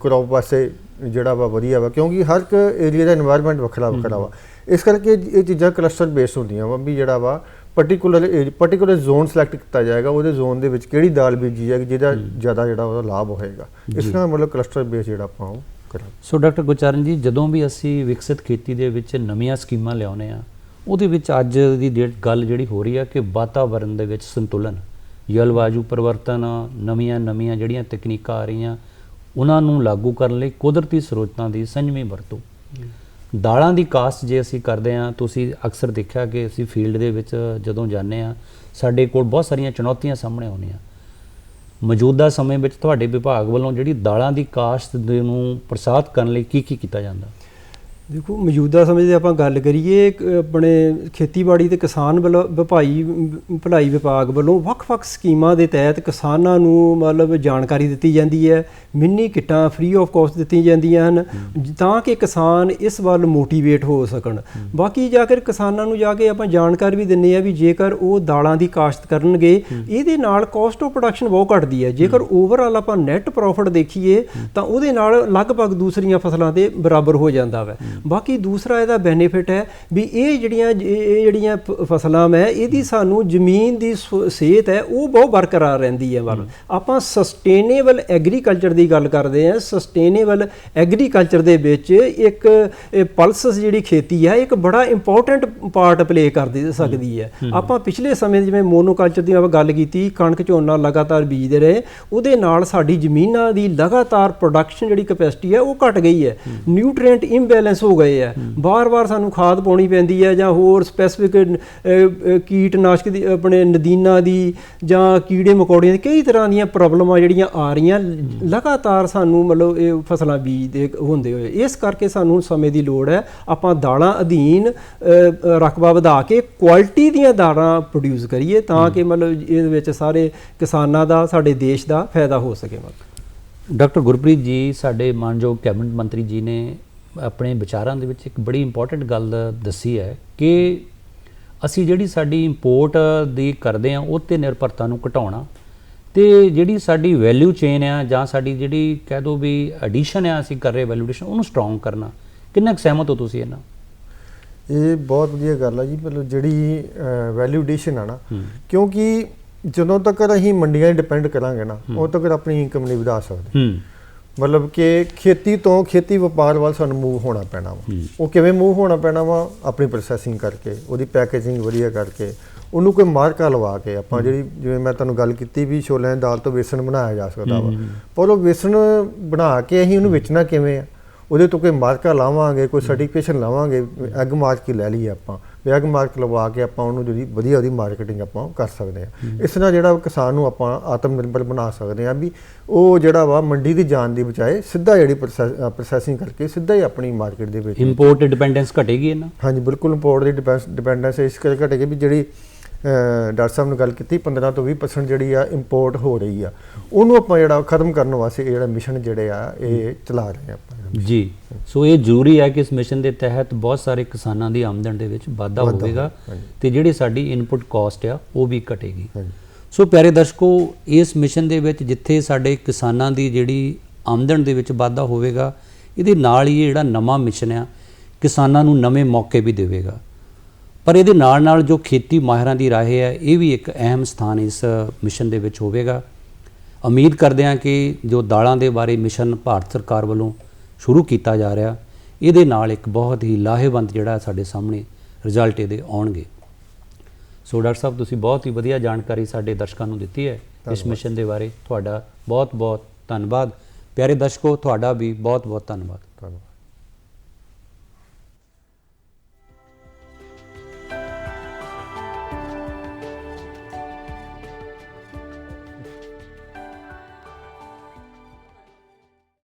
ਕਰੋਪ ਵਾਸਤੇ ਜਿਹੜਾ ਵਾ ਵਧੀਆ ਵਾ ਕਿਉਂਕਿ ਹਰ ਇੱਕ ਏਰੀਆ ਦਾ এনवायरमेंट ਵੱਖਰਾ ਵੱਖਰਾ ਵਾ ਇਸ ਕਰਕੇ ਇਹ ਚੀਜ਼ਾਂ ਕਲਸਟਰ ਬੇਸ ਹੁੰਦੀਆਂ ਵਾ ਵੀ ਜਿਹੜਾ ਵਾ ਪਾਰਟਿਕੂਲਰ ਪਾਰਟਿਕੂਲਰ ਜ਼ੋਨ ਸਿਲੈਕਟ ਕੀਤਾ ਜਾਏਗਾ ਉਹਦੇ ਜ਼ੋਨ ਦੇ ਵਿੱਚ ਕਿਹੜੀ ਦਾਲ ਬੀਜੀ ਜਾਏਗੀ ਜਿਹਦਾ ਜ਼ਿਆਦਾ ਜਿਹੜਾ ਉਹਦਾ ਲਾਭ ਹੋਏਗਾ। ਇਸ। ਤਰ੍ਹਾਂ ਮਤਲਬ ਕਲਸਟਰ ਬੇਸ ਜਿਹੜਾ ਆਪਾਂ ਉਹ ਕਰਾਂਗੇ। ਸੋ ਡਾਕਟਰ ਗੁਰਚਰਨ ਜੀ ਜਦੋਂ ਵੀ ਅਸੀਂ ਵਿਕਸਿਤ ਖੇਤੀ ਦੇ ਵਿੱਚ ਨਵੀਆਂ ਸਕੀਮਾਂ ਲਿਆਉਂਦੇ ਆ ਉਹਦੇ ਵਿੱਚ ਅੱਜ ਦੀ ਡੇਟ ਗੱਲ ਜਿਹੜੀ ਹੋ ਰਹੀ ਆ ਕਿ ਵਾਤਾਵਰਣ ਦੇ ਵਿੱਚ ਸੰਤੁਲਨ ਜਲਵਾਯੂ ਪਰਿਵਰਤਨ ਨਵੀਆਂ ਨਵੀਆਂ ਜਿਹੜੀਆਂ ਤਕਨੀਕਾਂ ਆ ਰਹੀਆਂ ਉਹਨਾਂ ਨੂੰ ਲਾਗੂ ਕਰਨ ਲਈ ਕੁਦਰਤੀ ਸਰੋਤਾਂ ਦੀ ਸੰਜਮੀ ਵਰਤੋਂ। ਦਾਲਾਂ ਦੀ ਕਾਸਟ ਜੇ ਅਸੀਂ ਕਰਦੇ ਆ ਤੁਸੀਂ ਅਕਸਰ ਦੇਖਿਆ ਕਿ ਅਸੀਂ ਫੀਲਡ ਦੇ ਵਿੱਚ ਜਦੋਂ ਜਾਂਦੇ ਆ ਸਾਡੇ ਕੋਲ ਬਹੁਤ ਸਾਰੀਆਂ ਚੁਣੌਤੀਆਂ ਸਾਹਮਣੇ ਆਉਂਦੀਆਂ। ਮੌਜੂਦਾ ਸਮੇਂ ਵਿੱਚ ਤੁਹਾਡੇ ਵਿਭਾਗ ਵੱਲੋਂ ਜਿਹੜੀ ਦਾਲਾਂ ਦੀ ਕਾਸ਼ਤ ਦੇ ਨੂੰ ਪ੍ਰਸਾਰਿਤ ਕਰਨ ਲਈ ਕੀ ਕੀ ਕੀਤਾ ਜਾਂਦਾ? ਦੇਖੋ, ਮੌਜੂਦਾ ਸਮੇਂ ਦੀ ਆਪਾਂ ਗੱਲ ਕਰੀਏ ਆਪਣੇ ਖੇਤੀਬਾੜੀ ਤੇ ਕਿਸਾਨ ਵੱਲੋਂ ਵਿਭਾਈ ਭਲਾਈ ਵਿਭਾਗ ਵੱਲੋਂ ਵੱਖ-ਵੱਖ ਸਕੀਮਾਂ ਦੇ ਤਹਿਤ ਕਿਸਾਨਾਂ ਨੂੰ ਮਤਲਬ ਜਾਣਕਾਰੀ ਦਿੱਤੀ ਜਾਂਦੀ ਹੈ। ਮਿੰਨੀ ਕਿੱਟਾਂ ਫ੍ਰੀ ਆਫ ਕਾਸਟ ਦਿੱਤੀਆਂ ਜਾਂਦੀਆਂ ਹਨ ਤਾਂ ਕਿ ਕਿਸਾਨ ਇਸ ਵੱਲ ਮੋਟੀਵੇਟ ਹੋ ਸਕਣ। ਬਾਕੀ ਜਾ ਕੇ ਕਿਸਾਨਾਂ ਨੂੰ ਜਾ ਕੇ ਆਪਾਂ ਜਾਣਕਾਰੀ ਵੀ ਦਿੰਨੇ ਆ ਵੀ ਜੇਕਰ ਉਹ ਦਾਲਾਂ ਦੀ ਕਾਸ਼ਤ ਕਰਨਗੇ, ਇਹਦੇ ਨਾਲ ਕਾਸਟ ਆਫ ਪ੍ਰੋਡਕਸ਼ਨ ਬਹੁਤ ਘਟਦੀ ਹੈ। ਜੇਕਰ ਓਵਰਆਲ ਆਪਾਂ ਨੈਟ ਪ੍ਰੋਫਿਟ ਦੇਖੀਏ, ਤਾਂ ਉਹਦੇ ਨਾਲ ਲਗਭਗ ਦੂਸਰੀਆਂ ਫਸਲਾਂ ਦੇ ਬਰਾਬਰ ਹੋ ਜਾਂਦਾ ਵੈ। ਬਾਕੀ ਦੂਸਰਾ ਇਹਦਾ ਬੈਨੀਫਿਟ ਹੈ ਵੀ ਇਹ ਜਿਹੜੀਆਂ ਇਹ ਜਿਹੜੀਆਂ ਫਸਲਾਂ ਹੈ ਇਹਦੀ ਸਾਨੂੰ ਜ਼ਮੀਨ ਦੀ ਸਿਹਤ ਹੈ ਉਹ ਬਹੁਤ ਬਰਕਰਾਰ ਰਹਿੰਦੀ ਹੈ ਵੱਲ। ਆਪਾਂ ਸਸਟੇਨੇਬਲ ਐਗਰੀਕਲਚਰ ਦੀ ਗੱਲ ਕਰਦੇ ਹਾਂ। ਸਸਟੇਨੇਬਲ ਐਗਰੀਕਲਚਰ ਦੇ ਵਿੱਚ ਇੱਕ ਪਲਸਸ ਜਿਹੜੀ ਖੇਤੀ ਹੈ ਇੱਕ ਬੜਾ ਇੰਪੋਰਟੈਂਟ ਪਾਰਟ ਪਲੇ ਕਰ ਦੇ ਸਕਦੀ ਹੈ। ਆਪਾਂ ਪਿਛਲੇ ਸਮੇਂ ਜਿਵੇਂ ਮੋਨੋਕਲਚਰ ਦੀ ਆਪਾਂ ਗੱਲ ਕੀਤੀ ਕਣਕ ਝੋਨਾ ਲਗਾਤਾਰ ਬੀਜਦੇ ਰਹੇ ਉਹਦੇ ਨਾਲ ਸਾਡੀ ਜ਼ਮੀਨਾਂ ਦੀ ਲਗਾਤਾਰ ਪ੍ਰੋਡਕਸ਼ਨ ਜਿਹੜੀ ਕੈਪੈਸਿਟੀ ਹੈ ਉਹ ਘਟ ਗਈ ਹੈ। ਨਿਊਟ੍ਰੀਐਂਟ ਇੰਬੈਲੈਂਸ ਹੋ ਗਏ ਹੈ ਬਾਰ-ਬਾਰ ਸਾਨੂੰ ਖਾਦ ਪਾਉਣੀ ਪੈਂਦੀ ਹੈ ਜਾਂ ਹੋਰ ਸਪੈਸੀਫਿਕ ਕੀਟਨਾਸ਼ਕ ਦੀ, ਆਪਣੇ ਨਦੀਨਾਂ ਦੀ ਜਾਂ ਕੀੜੇ ਮਕੌੜਿਆਂ ਦੀ ਕਈ ਤਰ੍ਹਾਂ ਦੀਆਂ ਪ੍ਰੋਬਲਮਾਂ ਜਿਹੜੀਆਂ ਆ ਰਹੀਆਂ, ਲਗਾਤਾਰ ਸਾਨੂੰ ਮਤਲਬ ਇਹ ਫਸਲਾਂ ਬੀਜਦੇ ਹੁੰਦੇ ਹੋਏ। ਇਸ ਕਰਕੇ ਸਾਨੂੰ ਸਮੇਂ ਦੀ ਲੋੜ ਹੈ, ਆਪਾਂ ਦਾਲਾਂ ਅਧੀਨ ਰਕਬਾ ਵਧਾ ਕੇ ਕੁਆਲਿਟੀ ਦੀਆਂ ਦਾਲਾਂ ਪ੍ਰੋਡਿਊਸ ਕਰੀਏ ਤਾਂ ਕਿ ਮਤਲਬ ਇਹਦੇ ਵਿੱਚ ਸਾਰੇ ਕਿਸਾਨਾਂ ਦਾ, ਸਾਡੇ ਦੇਸ਼ ਦਾ ਫਾਇਦਾ ਹੋ ਸਕੇ। ਮਤਲਬ ਡਾਕਟਰ ਗੁਰਪ੍ਰੀਤ ਜੀ, ਸਾਡੇ ਮਾਨਯੋਗ ਕੈਬਨਿਟ ਮੰਤਰੀ ਜੀ ਨੇ ਆਪਣੇ ਵਿਚਾਰਾਂ ਦੇ ਵਿੱਚ ਇੱਕ ਬੜੀ ਇੰਪੋਰਟੈਂਟ ਗੱਲ ਦੱਸੀ ਹੈ ਕਿ ਅਸੀਂ ਜਿਹੜੀ ਸਾਡੀ ਇੰਪੋਰਟ ਦੀ ਕਰਦੇ ਆ ਉਹ ਤੇ ਨਿਰਭਰਤਾ ਨੂੰ ਘਟਾਉਣਾ ਤੇ ਜਿਹੜੀ ਸਾਡੀ ਵੈਲਿਊ ਚੇਨ ਆ ਜਾਂ ਸਾਡੀ ਜਿਹੜੀ ਕਹਿ ਦੋ ਵੀ ਐਡੀਸ਼ਨ ਆ ਅਸੀਂ ਕਰ ਰਹੇ ਵੈਲਿਊ ਐਡੀਸ਼ਨ ਉਹਨੂੰ ਸਟਰੋਂਗ ਕਰਨਾ। ਕਿੰਨਾ ਕੁ ਸਹਿਮਤ ਹੋ ਤੁਸੀਂ ਇਹਨਾਂ ਇਹ ਬਹੁਤ ਵਧੀਆ ਗੱਲ ਆ ਜੀ ਮਤਲਬ ਜਿਹੜੀ ਵੈਲਿਊ ਐਡੀਸ਼ਨ ਆ ਨਾ। ਕਿਉਂਕਿ ਜਦੋਂ ਤੱਕ ਅਸੀਂ ਮੰਡੀਆਂ 'ਤੇ ਡਿਪੈਂਡ ਕਰਾਂਗੇ ਨਾ ਉਦੋਂ ਤੱਕ ਆਪਣੀ ਇਨਕਮ ਨਹੀਂ ਵਧਾ ਸਕਦੇ। ਹੂੰ। ਮਤਲਬ ਕਿ ਖੇਤੀ ਤੋਂ ਖੇਤੀ ਵਪਾਰ ਵੱਲ ਸਾਨੂੰ ਮੂਵ ਹੋਣਾ ਪੈਣਾ ਵਾ। ਉਹ ਕਿਵੇਂ ਮੂਵ ਹੋਣਾ ਪੈਣਾ ਵਾ? ਆਪਣੀ ਪ੍ਰੋਸੈਸਿੰਗ ਕਰਕੇ ਉਹਦੀ ਪੈਕੇਜਿੰਗ ਵਧੀਆ ਕਰਕੇ ਉਹਨੂੰ ਕੋਈ ਮਾਰਕਾ ਲਵਾ ਕੇ ਆਪਾਂ ਜਿਹੜੀ ਜਿਵੇਂ ਮੈਂ ਤੁਹਾਨੂੰ ਗੱਲ ਕੀਤੀ ਵੀ ਛੋਲਿਆਂ ਦੀ ਦਾਲ ਤੋਂ ਵੇਸਣ ਬਣਾਇਆ ਜਾ ਸਕਦਾ ਵਾ। ਪਰ ਉਹ ਵੇਸਣ ਬਣਾ ਕੇ ਅਸੀਂ ਉਹਨੂੰ ਵੇਚਣਾ ਕਿਵੇਂ ਆ? ਉਹਦੇ ਤੋਂ ਕੋਈ ਮਾਰਕਾ ਲਾਵਾਂਗੇ ਕੋਈ ਸਰਟੀਫਿਕੇਸ਼ਨ ਲਾਵਾਂਗੇ ਐਗ ਮਾਰਕ ਹੀ ਲੈ ਲਈਏ ਆਪਾਂ। ਐਗ ਮਾਰਕ ਲਵਾ ਕੇ ਆਪਾਂ ਉਹਨੂੰ ਜਿਹੜੀ ਵਧੀਆ ਉਹਦੀ ਮਾਰਕੀਟਿੰਗ ਆਪਾਂ ਕਰ ਸਕਦੇ ਆ ਇਸ ਨਾਲ ਜਿਹੜਾ ਕਿਸਾਨ ਨੂੰ ਆਪਾਂ ਆਤਮ ਨਿਰਭਰ ਬਣਾ ਸਕਦੇ ਆ ਵੀ ਉਹ ਜਿਹੜਾ ਵਾ ਮੰਡੀ ਦੀ ਜਾਣ ਦੀ ਬਜਾਏ ਸਿੱਧਾ ਜਿਹੜੀ ਪ੍ਰੋਸੈਸਿੰਗ ਕਰਕੇ ਸਿੱਧਾ ਹੀ ਆਪਣੀ ਮਾਰਕੀਟ ਦੇ ਵਿੱਚ ਇੰਪੋਰਟ ਡਿਪੈਂਡੈਂਸ ਘਟੇਗੀ ਇਹਨਾਂ? ਹਾਂਜੀ ਬਿਲਕੁਲ ਇੰਪੋਰਟ ਦੀ ਡਿਪੈਂਡੈਂਸ ਇਸ ਕਰਕੇ ਘਟੇਗੀ ਵੀ ਜਿਹੜੀ ਡਾਕਟਰ ਸਾਹਿਬ ਨੇ ਗੱਲ ਕੀਤੀ 15 ਤੋਂ 20% ਜਿਹੜੀ ਆ ਇੰਪੋਰਟ ਹੋ ਰਹੀ ਆ। ਉਹਨੂੰ ਆਪਾਂ ਜਿਹੜਾ ਖਤਮ ਕਰਨ ਵਾਸਤੇ ਜਿਹੜਾ ਮਿਸ਼ਨ ਜਿਹੜੇ ਆ ਇਹ ਚਲਾ ਰਹੇ ਆ ਆਪਾਂ ਜੀ। ਸੋ ਇਹ ਜ਼ਰੂਰੀ ਹੈ ਕਿ ਇਸ ਮਿਸ਼ਨ ਦੇ ਤਹਿਤ ਬਹੁਤ ਸਾਰੇ ਕਿਸਾਨਾਂ ਦੀ ਆਮਦਨ ਦੇ ਵਿੱਚ ਵਾਧਾ ਹੋਵੇਗਾ। ਤੇ ਜਿਹੜੀ ਸਾਡੀ ਇਨਪੁਟ ਕਾਸਟ ਆ ਉਹ ਵੀ ਘਟੇਗੀ। ਸੋ ਪਿਆਰੇ ਦਰਸ਼ਕੋ ਇਸ ਮਿਸ਼ਨ ਦੇ ਵਿੱਚ ਜਿੱਥੇ ਸਾਡੇ ਕਿਸਾਨਾਂ ਦੀ ਜਿਹੜੀ ਆਮਦਨ ਦੇ ਵਿੱਚ ਵਾਧਾ ਹੋਵੇਗਾ ਇਹਦੇ ਨਾਲ ਹੀ ਇਹ ਜਿਹੜਾ ਨਵਾਂ ਮਿਸ਼ਨ ਆ ਕਿਸਾਨਾਂ ਨੂੰ ਨਵੇਂ ਮੌਕੇ ਵੀ ਦੇਵੇਗਾ। ਪਰ ਇਹਦੇ ਨਾਲ ਨਾਲ ਜੋ ਖੇਤੀ ਮਾਹਿਰਾਂ ਦੀ ਰਾਹ ਹੈ ਇਹ ਵੀ ਇੱਕ ਅਹਿਮ ਸਥਾਨ ਇਸ ਮਿਸ਼ਨ ਦੇ ਵਿੱਚ ਹੋਵੇਗਾ। ਉਮੀਦ ਕਰਦੇ ਹਾਂ ਕਿ ਜੋ ਦਾਲਾਂ ਦੇ ਬਾਰੇ ਮਿਸ਼ਨ ਭਾਰਤ ਸਰਕਾਰ ਵੱਲੋਂ ਸ਼ੁਰੂ ਕੀਤਾ ਜਾ ਰਿਹਾ ਇਹਦੇ ਨਾਲ ਇੱਕ ਬਹੁਤ ਹੀ ਲਾਹੇਵੰਦ ਜਿਹੜਾ ਸਾਡੇ ਸਾਹਮਣੇ ਰਿਜ਼ਲਟ ਇਹਦੇ ਆਉਣਗੇ। ਸੋ ਡਾਕਟਰ ਸਾਹਿਬ ਤੁਸੀਂ ਬਹੁਤ ਹੀ ਵਧੀਆ ਜਾਣਕਾਰੀ ਸਾਡੇ ਦਰਸ਼ਕਾਂ ਨੂੰ ਦਿੱਤੀ ਹੈ ਇਸ ਮਿਸ਼ਨ ਦੇ ਬਾਰੇ। ਤੁਹਾਡਾ ਬਹੁਤ ਬਹੁਤ ਧੰਨਵਾਦ। ਪਿਆਰੇ ਦਰਸ਼ਕੋ ਤੁਹਾਡਾ ਵੀ ਬਹੁਤ ਬਹੁਤ ਧੰਨਵਾਦ।